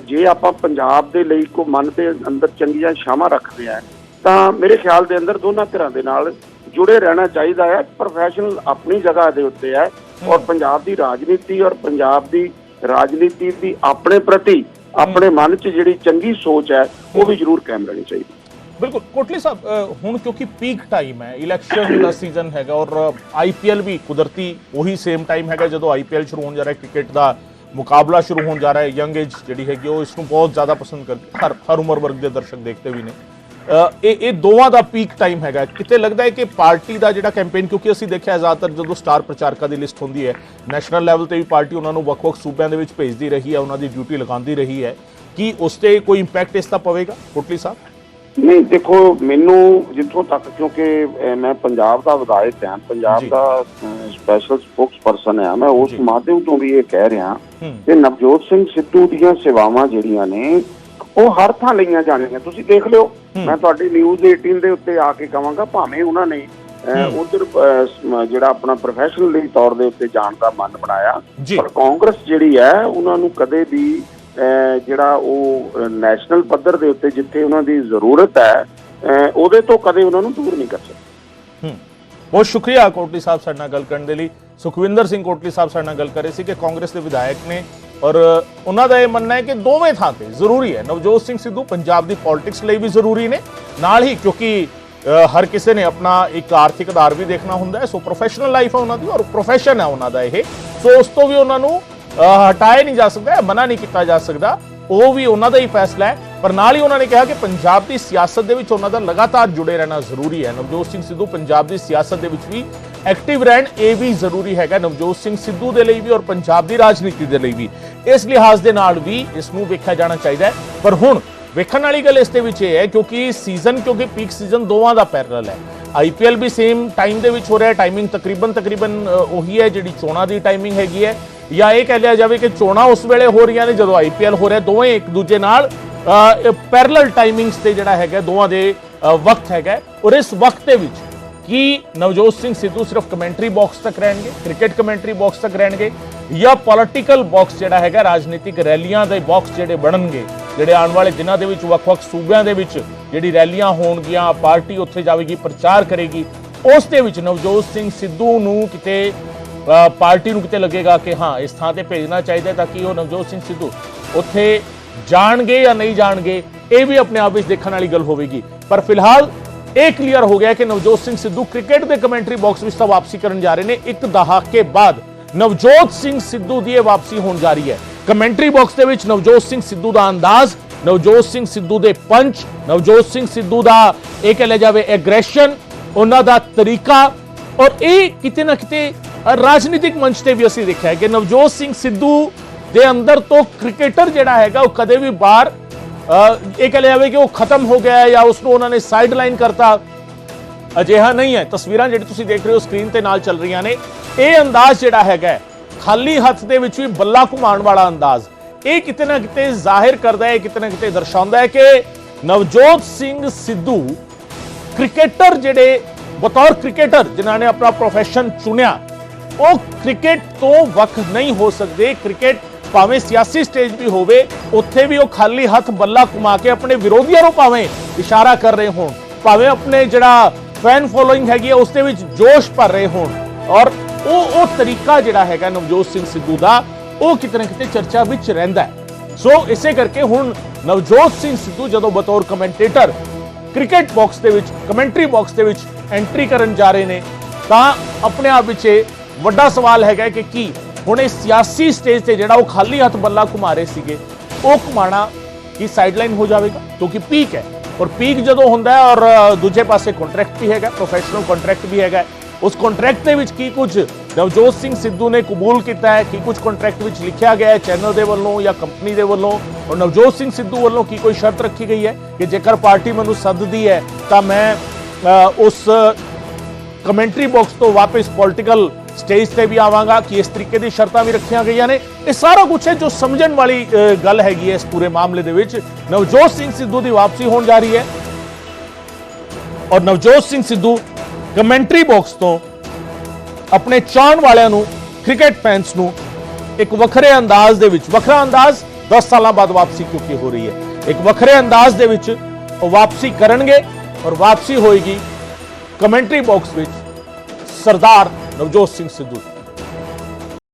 ਜੇ ਆਪਾਂ ਪੰਜਾਬ ਦੇ ਲਈ ਕੋ ਮਨ ਦੇ ਅੰਦਰ ਚੰਗੀਆਂ ਸ਼ਾਮਾਂ ਰੱਖਦੇ ਆ ਤਾਂ ਮੇਰੇ ਖਿਆਲ ਦੇ ਅੰਦਰ ਦੋਨਾਂ ਧਿਰਾਂ ਦੇ ਨਾਲ ਜੁੜੇ ਰਹਿਣਾ ਚਾਹੀਦਾ ਹੈ ਪ੍ਰੋਫੈਸ਼ਨਲ ਆਪਣੀ ਜਗ੍ਹਾ ਦੇ ਉੱਤੇ ਹੈ ਔਰ ਪੰਜਾਬ ਦੀ ਰਾਜਨੀਤੀ ਔਰ ਪੰਜਾਬ ਦੀ ਰਾਜਨੀਤੀ ਦੀ ਆਪਣੇ ਪ੍ਰਤੀ ਆਪਣੇ ਮਨ 'ਚ ਜਿਹੜੀ ਚੰਗੀ ਸੋਚ ਹੈ ਉਹ ਵੀ ਜ਼ਰੂਰ ਕਾਇਮ ਰਹਿਣੀ ਚਾਹੀਦੀ ਬਿਲਕੁਲ ਕੋਟਲੀ ਸਾਹਿਬ ਅ, ਹੁਣ ਕਿਉਂਕਿ ਪੀਕ ਟਾਈਮ ਹੈ ਇਲੈਕਸ਼ਨ ਦਾ ਸੀਜ਼ਨ ਹੈਗਾ ਔਰ ਆਈਪੀਐਲ ਵੀ ਕੁਦਰਤੀ ਉਹੀ ਸੇਮ ਟਾਈਮ ਹੈਗਾ ਜਦੋਂ ਆਈਪੀਐਲ ਸ਼ੁਰੂ ਹੋਣ ਜਾ ਰਿਹਾ ਹੈ ਕ੍ਰਿਕਟ ਦਾ ਮੁਕਾਬਲਾ ਸ਼ੁਰੂ ਹੋਣ ਜਾ ਰਿਹਾ ਹੈ ਯੰਗ ਏਜ ਜਿਹੜੀ ਹੈਗੀ ਉਹ ਇਸ ਨੂੰ ਬਹੁਤ ਜ਼ਿਆਦਾ ਪਸੰਦ ਕਰਦੇ ਹਰ ਹਰ ਉਮਰ ਵਰਗ ਦੇ ਦਰਸ਼ਕ ਦੇਖਦੇ ਵੀ ਨੇ ਅ, ਇਹ ਇਹ ਦੋਵਾਂ ਦਾ ਪੀਕ ਟਾਈਮ ਹੈਗਾ ਕਿਤੇ ਲੱਗਦਾ ਹੈ ਕਿ ਪਾਰਟੀ ਦਾ ਜਿਹੜਾ ਕੈਂਪੇਨ ਕਿਉਂਕਿ ਅਸੀਂ ਦੇਖਿਆ ਜ਼ਿਆਦਾਤਰ ਜਦੋਂ ਸਟਾਰ ਪ੍ਰਚਾਰਕਾਂ ਦੀ ਲਿਸਟ ਹੁੰਦੀ ਹੈ ਨੈਸ਼ਨਲ ਲੈਵਲ ਤੇ ਵੀ ਪਾਰਟੀ ਉਹਨਾਂ ਨੂੰ ਵੱਖ-ਵੱਖ ਸੂਬਿਆਂ ਦੇ ਵਿੱਚ ਭੇਜਦੀ ਰਹੀ ਹੈ ਉਹਨਾਂ ਦੀ ਡਿਊਟੀ ਲਗਾਉਂਦੀ ਰਹੀ ਹੈ ਕੀ ਉਸ ਤੇ ਕੋਈ ਇੰਪੈਕਟ ਇਸ ਦਾ ਪਵੇਗਾ ਕੋਟਲੀ ਸਾਹਿਬ ਨਹੀਂ ਦੇਖੋ ਮੈਨੂੰ ਜਿੱਥੋਂ ਤੱਕ ਕਿਉਂਕਿ ਮੈਂ ਪੰਜਾਬ ਦਾ ਵਿਧਾਇਕ ਹਾਂ ਪੰਜਾਬ। ਦਾ ਸਪੈਸ਼ਲ ਸਪੋਕਸਪਰਸਨ ਹਾਂ ਮੈਂ ਉਸ। ਮਾਧਿਅਮ ਤੋਂ ਵੀ ਇਹ ਕਹਿ ਰਿਹਾ ਕਿ ਨਵਜੋਤ ਸਿੰਘ ਸਿੱਧੂ ਦੀਆਂ ਸੇਵਾਵਾਂ ਜਿਹੜੀਆਂ ਨੇ ਉਹ ਹਰ ਥਾਂ ਲਈਆਂ ਜਾਣੀਆਂ। ਤੁਸੀਂ ਦੇਖ ਲਿਓ। ਮੈਂ ਤੁਹਾਡੀ ਨਿਊਜ਼ 18 ਦੇ ਉੱਤੇ ਆ ਕੇ ਕਹਾਂਗਾ ਭਾਵੇਂ ਉਹਨਾਂ ਨੇ। ਉਧਰ ਜਿਹੜਾ ਆਪਣਾ ਪ੍ਰੋਫੈਸ਼ਨਲ ਤੌਰ ਦੇ ਉੱਤੇ ਜਾਣ ਦਾ ਮਨ ਬਣਾਇਆ। ਪਰ ਕਾਂਗਰਸ ਜਿਹੜੀ ਹੈ ਉਹਨਾਂ ਨੂੰ ਕਦੇ ਵੀ ਜਿਹੜਾ ਉਹ ਨੈਸ਼ਨਲ ਪੱਧਰ ਦੇ ਉੱਤੇ ਜਿੱਥੇ ਉਹਨਾਂ ਦੀ ਜ਼ਰੂਰਤ ਹੈ ਉਹਦੇ ਤੋਂ ਕਦੇ ਉਹਨਾਂ ਨੂੰ ਦੂਰ ਨਹੀਂ ਕਰ ਸਕਦੀ। ਬਹੁਤ ਸ਼ੁਕਰੀਆ ਕੋਟਲੀ ਸਾਹਿਬ ਸਾਡੇ ਨਾਲ ਗੱਲ ਕਰਨ ਦੇ ਲਈ। ਸੁਖਵਿੰਦਰ ਸਿੰਘ ਕੋਟਲੀ ਸਾਹਿਬ ਸਾਡੇ ਨਾਲ ਗੱਲ ਕਰ ਸੀ ਕਿ ਕਾਂਗਰਸ ਦੇ ਵਿਧਾਇਕ ਨੇ। ਔਰ ਉਹਨਾਂ ਦਾ ਇਹ ਮੰਨਣਾ ਹੈ ਕਿ ਦੋਵੇਂ ਥਾਂ ਤੇ ਜ਼ਰੂਰੀ ਹੈ। ਨਵਜੋਤ ਸਿੰਘ ਸਿੱਧੂ ਪੰਜਾਬ ਦੀ ਪੋਲਿਟਿਕਸ ਲਈ ਵੀ ਜ਼ਰੂਰੀ ਨੇ। ਨਾਲ ਹੀ ਕਿਉਂਕਿ ਹਰ ਕਿਸੇ ਨੇ ਆਪਣਾ ਇੱਕ ਆਰਥਿਕ ਆਧਾਰ ਵੀ ਦੇਖਣਾ ਹੁੰਦਾ ਹੈ। ਸੋ ਪ੍ਰੋਫੈਸ਼ਨਲ ਲਾਈਫ ਹੈ ਉਹਨਾਂ ਦੀ ਔਰ ਪ੍ਰੋਫੈਸ਼ਨ ਹੈ ਉਹਨਾਂ ਦਾ ਇਹ। ਸੋ ਉਸ ਤੋਂ ਵੀ ਉਹਨਾਂ ਨੂੰ ਹਟਾਇਆ ਨਹੀਂ ਜਾ ਸਕਦਾ ਮਨਾ ਨਹੀਂ ਕੀਤਾ ਜਾ ਸਕਦਾ। ਉਹ ਵੀ ਉਹਨਾਂ ਦਾ ਹੀ ਫੈਸਲਾ ਹੈ। ਪਰ ਨਾਲ ਹੀ ਉਹਨਾਂ ਨੇ ਕਿਹਾ ਕਿ ਪੰਜਾਬ ਦੀ ਸਿਆਸਤ ਦੇ ਵਿੱਚ ਉਹਨਾਂ ਦਾ ਲਗਾਤਾਰ ਜੁੜੇ ਰਹਿਣਾ ਜ਼ਰੂਰੀ ਹੈ। ਨਵਜੋਤ ਸਿੰਘ ਸਿੱਧੂ ਪੰਜਾਬ ਦੀ ਸਿਆਸਤ ਦੇ ਵਿੱਚ ਵੀ ਐਕਟਿਵ ਰਹਿਣ ਇਹ ਵੀ ਜ਼ਰੂਰੀ ਹੈਗਾ ਨਵਜੋਤ ਸਿੰਘ ਸਿੱਧੂ ਦੇ ਲਈ ਵੀ ਔਰ ਪੰਜਾਬ ਦੀ ਰਾਜਨੀਤੀ ਦੇ ਲਈ ਵੀ। ਇਸ ਲਿਹਾਜ਼ ਦੇ ਨਾਲ ਵੀ ਇਸ ਨੂੰ ਵੇਖਿਆ ਜਾਣਾ ਚਾਹੀਦਾ ਹੈ। ਪਰ ਹੁਣ ਵੇਖਣ ਵਾਲੀ ਗੱਲ ਇਸ ਦੇ ਵਿੱਚ ਇਹ ਹੈ ਕਿਉਂਕਿ ਸੀਜ਼ਨ ਕਿਉਂਕਿ ਪੀਕ ਸੀਜ਼ਨ ਦੋਵਾਂ ਦਾ ਪੈਰਲਲ ਹੈ। ਆਈਪੀਐਲ ਵੀ ਸੇਮ ਟਾਈਮ ਦੇ ਵਿੱਚ ਹੋ ਰਿਹਾ ਟਾਈਮਿੰਗ ਤਕਰੀਬਨ ਤਕਰੀਬਨ ਉਹੀ ਹੈ ਜਿਹੜੀ ਚੋਣਾਂ ਦੀ ਟਾਈਮਿੰਗ ਹੈਗੀ ਹੈ। ਜਾਂ ਇਹ ਕਹਿ ਲਿਆ ਜਾਵੇ ਕਿ ਚੋਣਾਂ ਉਸ ਵੇਲੇ ਹੋ ਰਹੀਆਂ ਨੇ ਜਦੋਂ ਆਈਪੀਐਲ ਹੋ ਰਿਹਾ ਦੋਵੇਂ ਇੱਕ ਦੂਜੇ ਨਾਲ ਪੈਰਲਲ ਟਾਈਮਿੰਗਸ ਤੇ ਜਿਹੜਾ ਹੈਗਾ ਦੋਵਾਂ ਦੇ ਵਕਤ ਹੈਗਾ ਔਰ ਇਸ ਵਕਤ ਦੇ ਵਿੱਚ ਕੀ ਨਵਜੋਤ ਸਿੰਘ ਸਿੱਧੂ ਸਿਰਫ ਕਮੈਂਟਰੀ ਬਾਕਸ ਤੱਕ ਰਹਿਣਗੇ ਕ੍ਰਿਕਟ ਕਮੈਂਟਰੀ ਬਾਕਸ ਤੱਕ ਰਹਿਣਗੇ ਜਾਂ ਪੋਲਿਟੀਕਲ ਬਾਕਸ ਜਿਹੜਾ ਹੈਗਾ ਰਾਜਨੀਤਿਕ ਰੈਲੀਆਂ ਦੇ ਬਾਕਸ ਜਿਹੜੇ ਬਣਨਗੇ ਜਿਹੜੇ ਆਉਣ ਵਾਲੇ ਦਿਨਾਂ ਦੇ ਵਿੱਚ ਵੱਖ-ਵੱਖ ਸੂਬਿਆਂ ਦੇ ਵਿੱਚ ਜਿਹੜੀ ਰੈਲੀਆਂ ਹੋਣਗੀਆਂ ਪਾਰਟੀ ਉੱਥੇ ਜਾਵੇਗੀ ਪ੍ਰਚਾਰ ਕਰੇਗੀ ਉਸ ਦੇ ਵਿੱਚ ਨਵਜੋਤ ਸਿੰਘ ਸਿੱਧੂ ਨੂੰ ਕਿਤੇ ਪਾਰਟੀ ਨੂੰ ਕਿਤੇ ਲੱਗੇਗਾ ਕਿ ਹਾਂ ਇਸ ਥਾਂ ਤੇ ਭੇਜਣਾ ਚਾਹੀਦਾ ਤਾਂ ਕਿ ਉਹ ਨਵਜੋਤ ਸਿੰਘ ਸਿੱਧੂ ਉੱਥੇ ਜਾਣਗੇ ਜਾਂ ਨਹੀਂ ਜਾਣਗੇ ਇਹ ਵੀ ਆਪਣੇ ਆਪ ਵਿੱਚ ਦੇਖਣ ਵਾਲੀ ਗੱਲ ਹੋਵੇਗੀ ਪਰ ਫਿਲਹਾਲ ਇਹ ਕਲੀਅਰ ਹੋ ਗਿਆ ਕਿ ਨਵਜੋਤ ਸਿੰਘ ਸਿੱਧੂ ਕ੍ਰਿਕਟ ਦੇ ਕਮੈਂਟਰੀ ਬਾਕਸ ਵਿੱਚ ਤਾਂ ਵਾਪਸੀ ਕਰਨ ਜਾ ਰਹੇ ਨੇ। ਇੱਕ ਦਹਾਕੇ ਬਾਅਦ ਨਵਜੋਤ ਸਿੰਘ ਸਿੱਧੂ ਦੀ ਇਹ ਵਾਪਸੀ ਹੋਣ ਜਾ ਰਹੀ ਹੈ। ਕਮੈਂਟਰੀ ਬਾਕਸ ਦੇ ਵਿੱਚ ਨਵਜੋਤ ਸਿੰਘ ਸਿੱਧੂ ਦਾ ਅੰਦਾਜ਼, ਨਵਜੋਤ ਸਿੰਘ ਸਿੱਧੂ ਦੇ ਪੰਚ ਨਵਜੋਤ ਸਿੰਘ ਸਿੱਧੂ ਦਾ ਇਹ ਕਹਿ ਲਿਆ ਜਾਵੇ ਐਗਰੈਸ਼ਨ ਉਹਨਾਂ ਦਾ ਤਰੀਕਾ ਔਰ ਇਹ ਕਿਤੇ ਨਾ ਕਿਤੇ ਰਾਜਨੀਤਿਕ ਮੰਚ ਤੇ ਵੀ ਅਸੀਂ ਦੇਖਿਆ ਕਿ ਨਵਜੋਤ ਸਿੰਘ ਸਿੱਧੂ ਦੇ ਅੰਦਰ ਤੋਂ ਕ੍ਰਿਕਟਰ ਜਿਹੜਾ ਹੈਗਾ ਉਹ ਕਦੇ ਵੀ ਬਾਹਰ ਇਹ ਕਹਿ ਲਿਆ ਜਾਵੇ ਕਿ ਉਹ ਖਤਮ ਹੋ ਗਿਆ ਹੈ ਜਾਂ ਉਸ ਨੂੰ ਉਹਨਾਂ ਨੇ ਸਾਈਡ ਲਾਈਨ ਕਰਤਾ। ਅਜਿਹਾ ਨਹੀਂ ਹੈ। ਤਸਵੀਰਾਂ ਜਿਹੜੀ ਤੁਸੀਂ ਦੇਖ ਰਹੇ ਹੋ ਸਕਰੀਨ ਤੇ ਨਾਲ ਚੱਲ ਰਹੀਆਂ ਨੇ। ਇਹ ਅੰਦਾਜ਼ ਜਿਹੜਾ ਹੈਗਾ ਖਾਲੀ ਹੱਥ ਦੇ ਵਿੱਚ ਵੀ ਬੱਲਾ ਘੁਮਾਉਣ ਵਾਲਾ ਅੰਦਾਜ਼। ਇਹ ਕਿਤੇ ਨਾ ਕਿਤੇ ਜ਼ਾਹਿਰ ਕਰਦਾ ਹੈ ਕਿਤੇ ਨਾ ਕਿਤੇ ਦਰਸਾਉਂਦਾ ਹੈ ਕਿ ਨਵਜੋਤ ਸਿੰਘ ਸਿੱਧੂ ਕ੍ਰਿਕਟਰ ਜਿਹੜੇ, ਬਤੌਰ ਕ੍ਰਿਕਟਰ ਜਿਨ੍ਹਾਂ ਨੇ ਆਪਣਾ ਪ੍ਰੋਫੈਸ਼ਨ ਚੁਣਿਆ, ਉਹ ਕ੍ਰਿਕਟ ਤੋਂ ਵੱਖ ਨਹੀਂ ਹੋ ਸਕਦੇ। ਕ੍ਰਿਕਟ ਭਾਵੇਂ ਸਿਆਸੀ ਸਟੇਜ ਵੀ ਹੋਵੇ, ਉੱਥੇ ਵੀ ਉਹ ਖਾਲੀ ਹੱਥ ਬੱਲਾ ਘੁਮਾ ਕੇ ਆਪਣੇ ਵਿਰੋਧੀਆਂ ਨੂੰ ਭਾਵੇਂ ਇਸ਼ਾਰਾ ਕਰ ਰਹੇ ਹੋਣ, ਭਾਵੇਂ ਆਪਣੇ ਜਿਹੜਾ ਫੈਨ ਫੋਲੋਇੰਗ ਹੈਗੀ ਹੈ ਉਸ ਦੇ ਵਿੱਚ ਜੋਸ਼ ਭਰ ਰਹੇ ਹੋਣ। ਔਰ ਉਹ ਉਹ ਤਰੀਕਾ ਜਿਹੜਾ ਹੈਗਾ ਨਵਜੋਤ ਸਿੰਘ ਸਿੱਧੂ ਦਾ, ਉਹ ਕਿਤੇ ਨਾ ਕਿਤੇ ਚਰਚਾ ਵਿੱਚ ਰਹਿੰਦਾ ਹੈ। ਸੋ ਇਸੇ ਕਰਕੇ ਹੁਣ ਨਵਜੋਤ ਸਿੰਘ ਸਿੱਧੂ ਜਦੋਂ ਬਤੌਰ ਕਮੈਂਟੇਟਰ ਕ੍ਰਿਕਟ ਬਾਕਸ ਦੇ ਵਿੱਚ ਕਮੈਂਟਰੀ ਬਾਕਸ ਦੇ ਵਿੱਚ ਐਂਟਰੀ ਕਰਨ ਜਾ ਰਹੇ ਨੇ, ਤਾਂ ਆਪਣੇ ਆਪ ਵਿੱਚ ਇਹ ਵੱਡਾ ਸਵਾਲ ਹੈਗਾ ਕਿ ਕੀ ਹੁਣ ਇਹ ਸਿਆਸੀ ਸਟੇਜ ਤੇ ਜਿਹੜਾ ਉਹ ਖਾਲੀ ਹੱਥ ਬੱਲਾ ਘੁਮਾ ਰਹੇ ਸੀਗੇ, ਉਹ ਘੁਮਾਣਾ ਕੀ ਸਾਈਡਲਾਈਨ ਹੋ ਜਾਵੇਗਾ? ਕਿਉਂਕਿ ਪੀਕ ਹੈ। ਔਰ ਪੀਕ ਜਦੋਂ ਹੁੰਦਾ ਹੈ ਔਰ ਦੂਜੇ ਪਾਸੇ ਕੰਟਰੈਕਟ ਵੀ ਹੈਗਾ ਪ੍ਰੋਫੈਸ਼ਨਲ ਕੰਟਰੈਕਟ ਵੀ ਹੈਗਾ, ਉਸ ਕੰਟਰੈਕਟ ਦੇ ਵਿੱਚ ਕੀ ਕੁਝ ਨਵਜੋਤ ਸਿੰਘ ਸਿੱਧੂ ਨੇ ਕਬੂਲ ਕੀਤਾ ਹੈ, ਕੀ ਕੁਝ ਕੰਟਰੈਕਟ ਵਿੱਚ ਲਿਖਿਆ ਗਿਆ ਹੈ ਚੈਨਲ ਦੇ ਵੱਲੋਂ ਜਾਂ ਕੰਪਨੀ ਦੇ ਵੱਲੋਂ, ਔਰ ਨਵਜੋਤ ਸਿੰਘ ਸਿੱਧੂ ਵੱਲੋਂ ਕੀ ਕੋਈ ਸ਼ਰਤ ਰੱਖੀ ਗਈ ਹੈ ਕਿ ਜੇਕਰ ਪਾਰਟੀ ਮੈਨੂੰ ਸੱਦਦੀ ਹੈ ਤਾਂ ਮੈਂ ਉਸ ਕਮੈਂਟਰੀ ਬਾਕਸ ਤੋਂ ਵਾਪਸ ਪੋਲਿਟੀਕਲ ਸਟੇਜ ਤੇ ਵੀ ਆਵਾਂਗਾ ਕਿ ਇਸ ਤਰੀਕੇ ਦੀ ਸ਼ਰਤਾਂ ਵੀ ਰੱਖੀਆਂ ਗਈਆਂ ਨੇ। ਇਹ ਸਾਰਾ ਕੁਝ ਹੈ ਜੋ ਸਮਝਣ ਵਾਲੀ ਗੱਲ ਹੈਗੀ ਹੈ ਇਸ ਪੂਰੇ ਮਾਮਲੇ ਦੇ ਵਿੱਚ। ਨਵਜੋਤ ਸਿੰਘ ਸਿੱਧੂ ਦੀ ਵਾਪਸੀ ਹੋਣ ਜਾ ਰਹੀ ਹੈ। ਔਰ ਨਵਜੋਤ ਸਿੰਘ ਸਿੱਧੂ ਕਮੈਂਟਰੀ ਬਾਕਸ ਤੋਂ ਆਪਣੇ ਚਾਹਣ ਵਾਲਿਆਂ ਨੂੰ, ਕ੍ਰਿਕਟ ਫੈਨਸ ਨੂੰ, ਇੱਕ ਵੱਖਰੇ ਅੰਦਾਜ਼ ਦੇ ਵਿੱਚ, ਵੱਖਰਾ ਅੰਦਾਜ਼ 10 ਸਾਲਾਂ ਬਾਅਦ ਵਾਪਸੀ ਕਿਉਂਕਿ ਹੋ ਰਹੀ ਹੈ। ਇੱਕ ਵੱਖਰੇ ਅੰਦਾਜ਼ ਦੇ ਵਿੱਚ ਉਹ ਵਾਪਸੀ ਕਰਨਗੇ ਔਰ ਵਾਪਸੀ ਹੋਏਗੀ ਕਮੈਂਟਰੀ ਬਾਕਸ ਵਿੱਚ ਸਰਦਾਰ ਨਵਜੋਤ ਸਿੰਘ ਸਿੱਧੂ ਦੀ।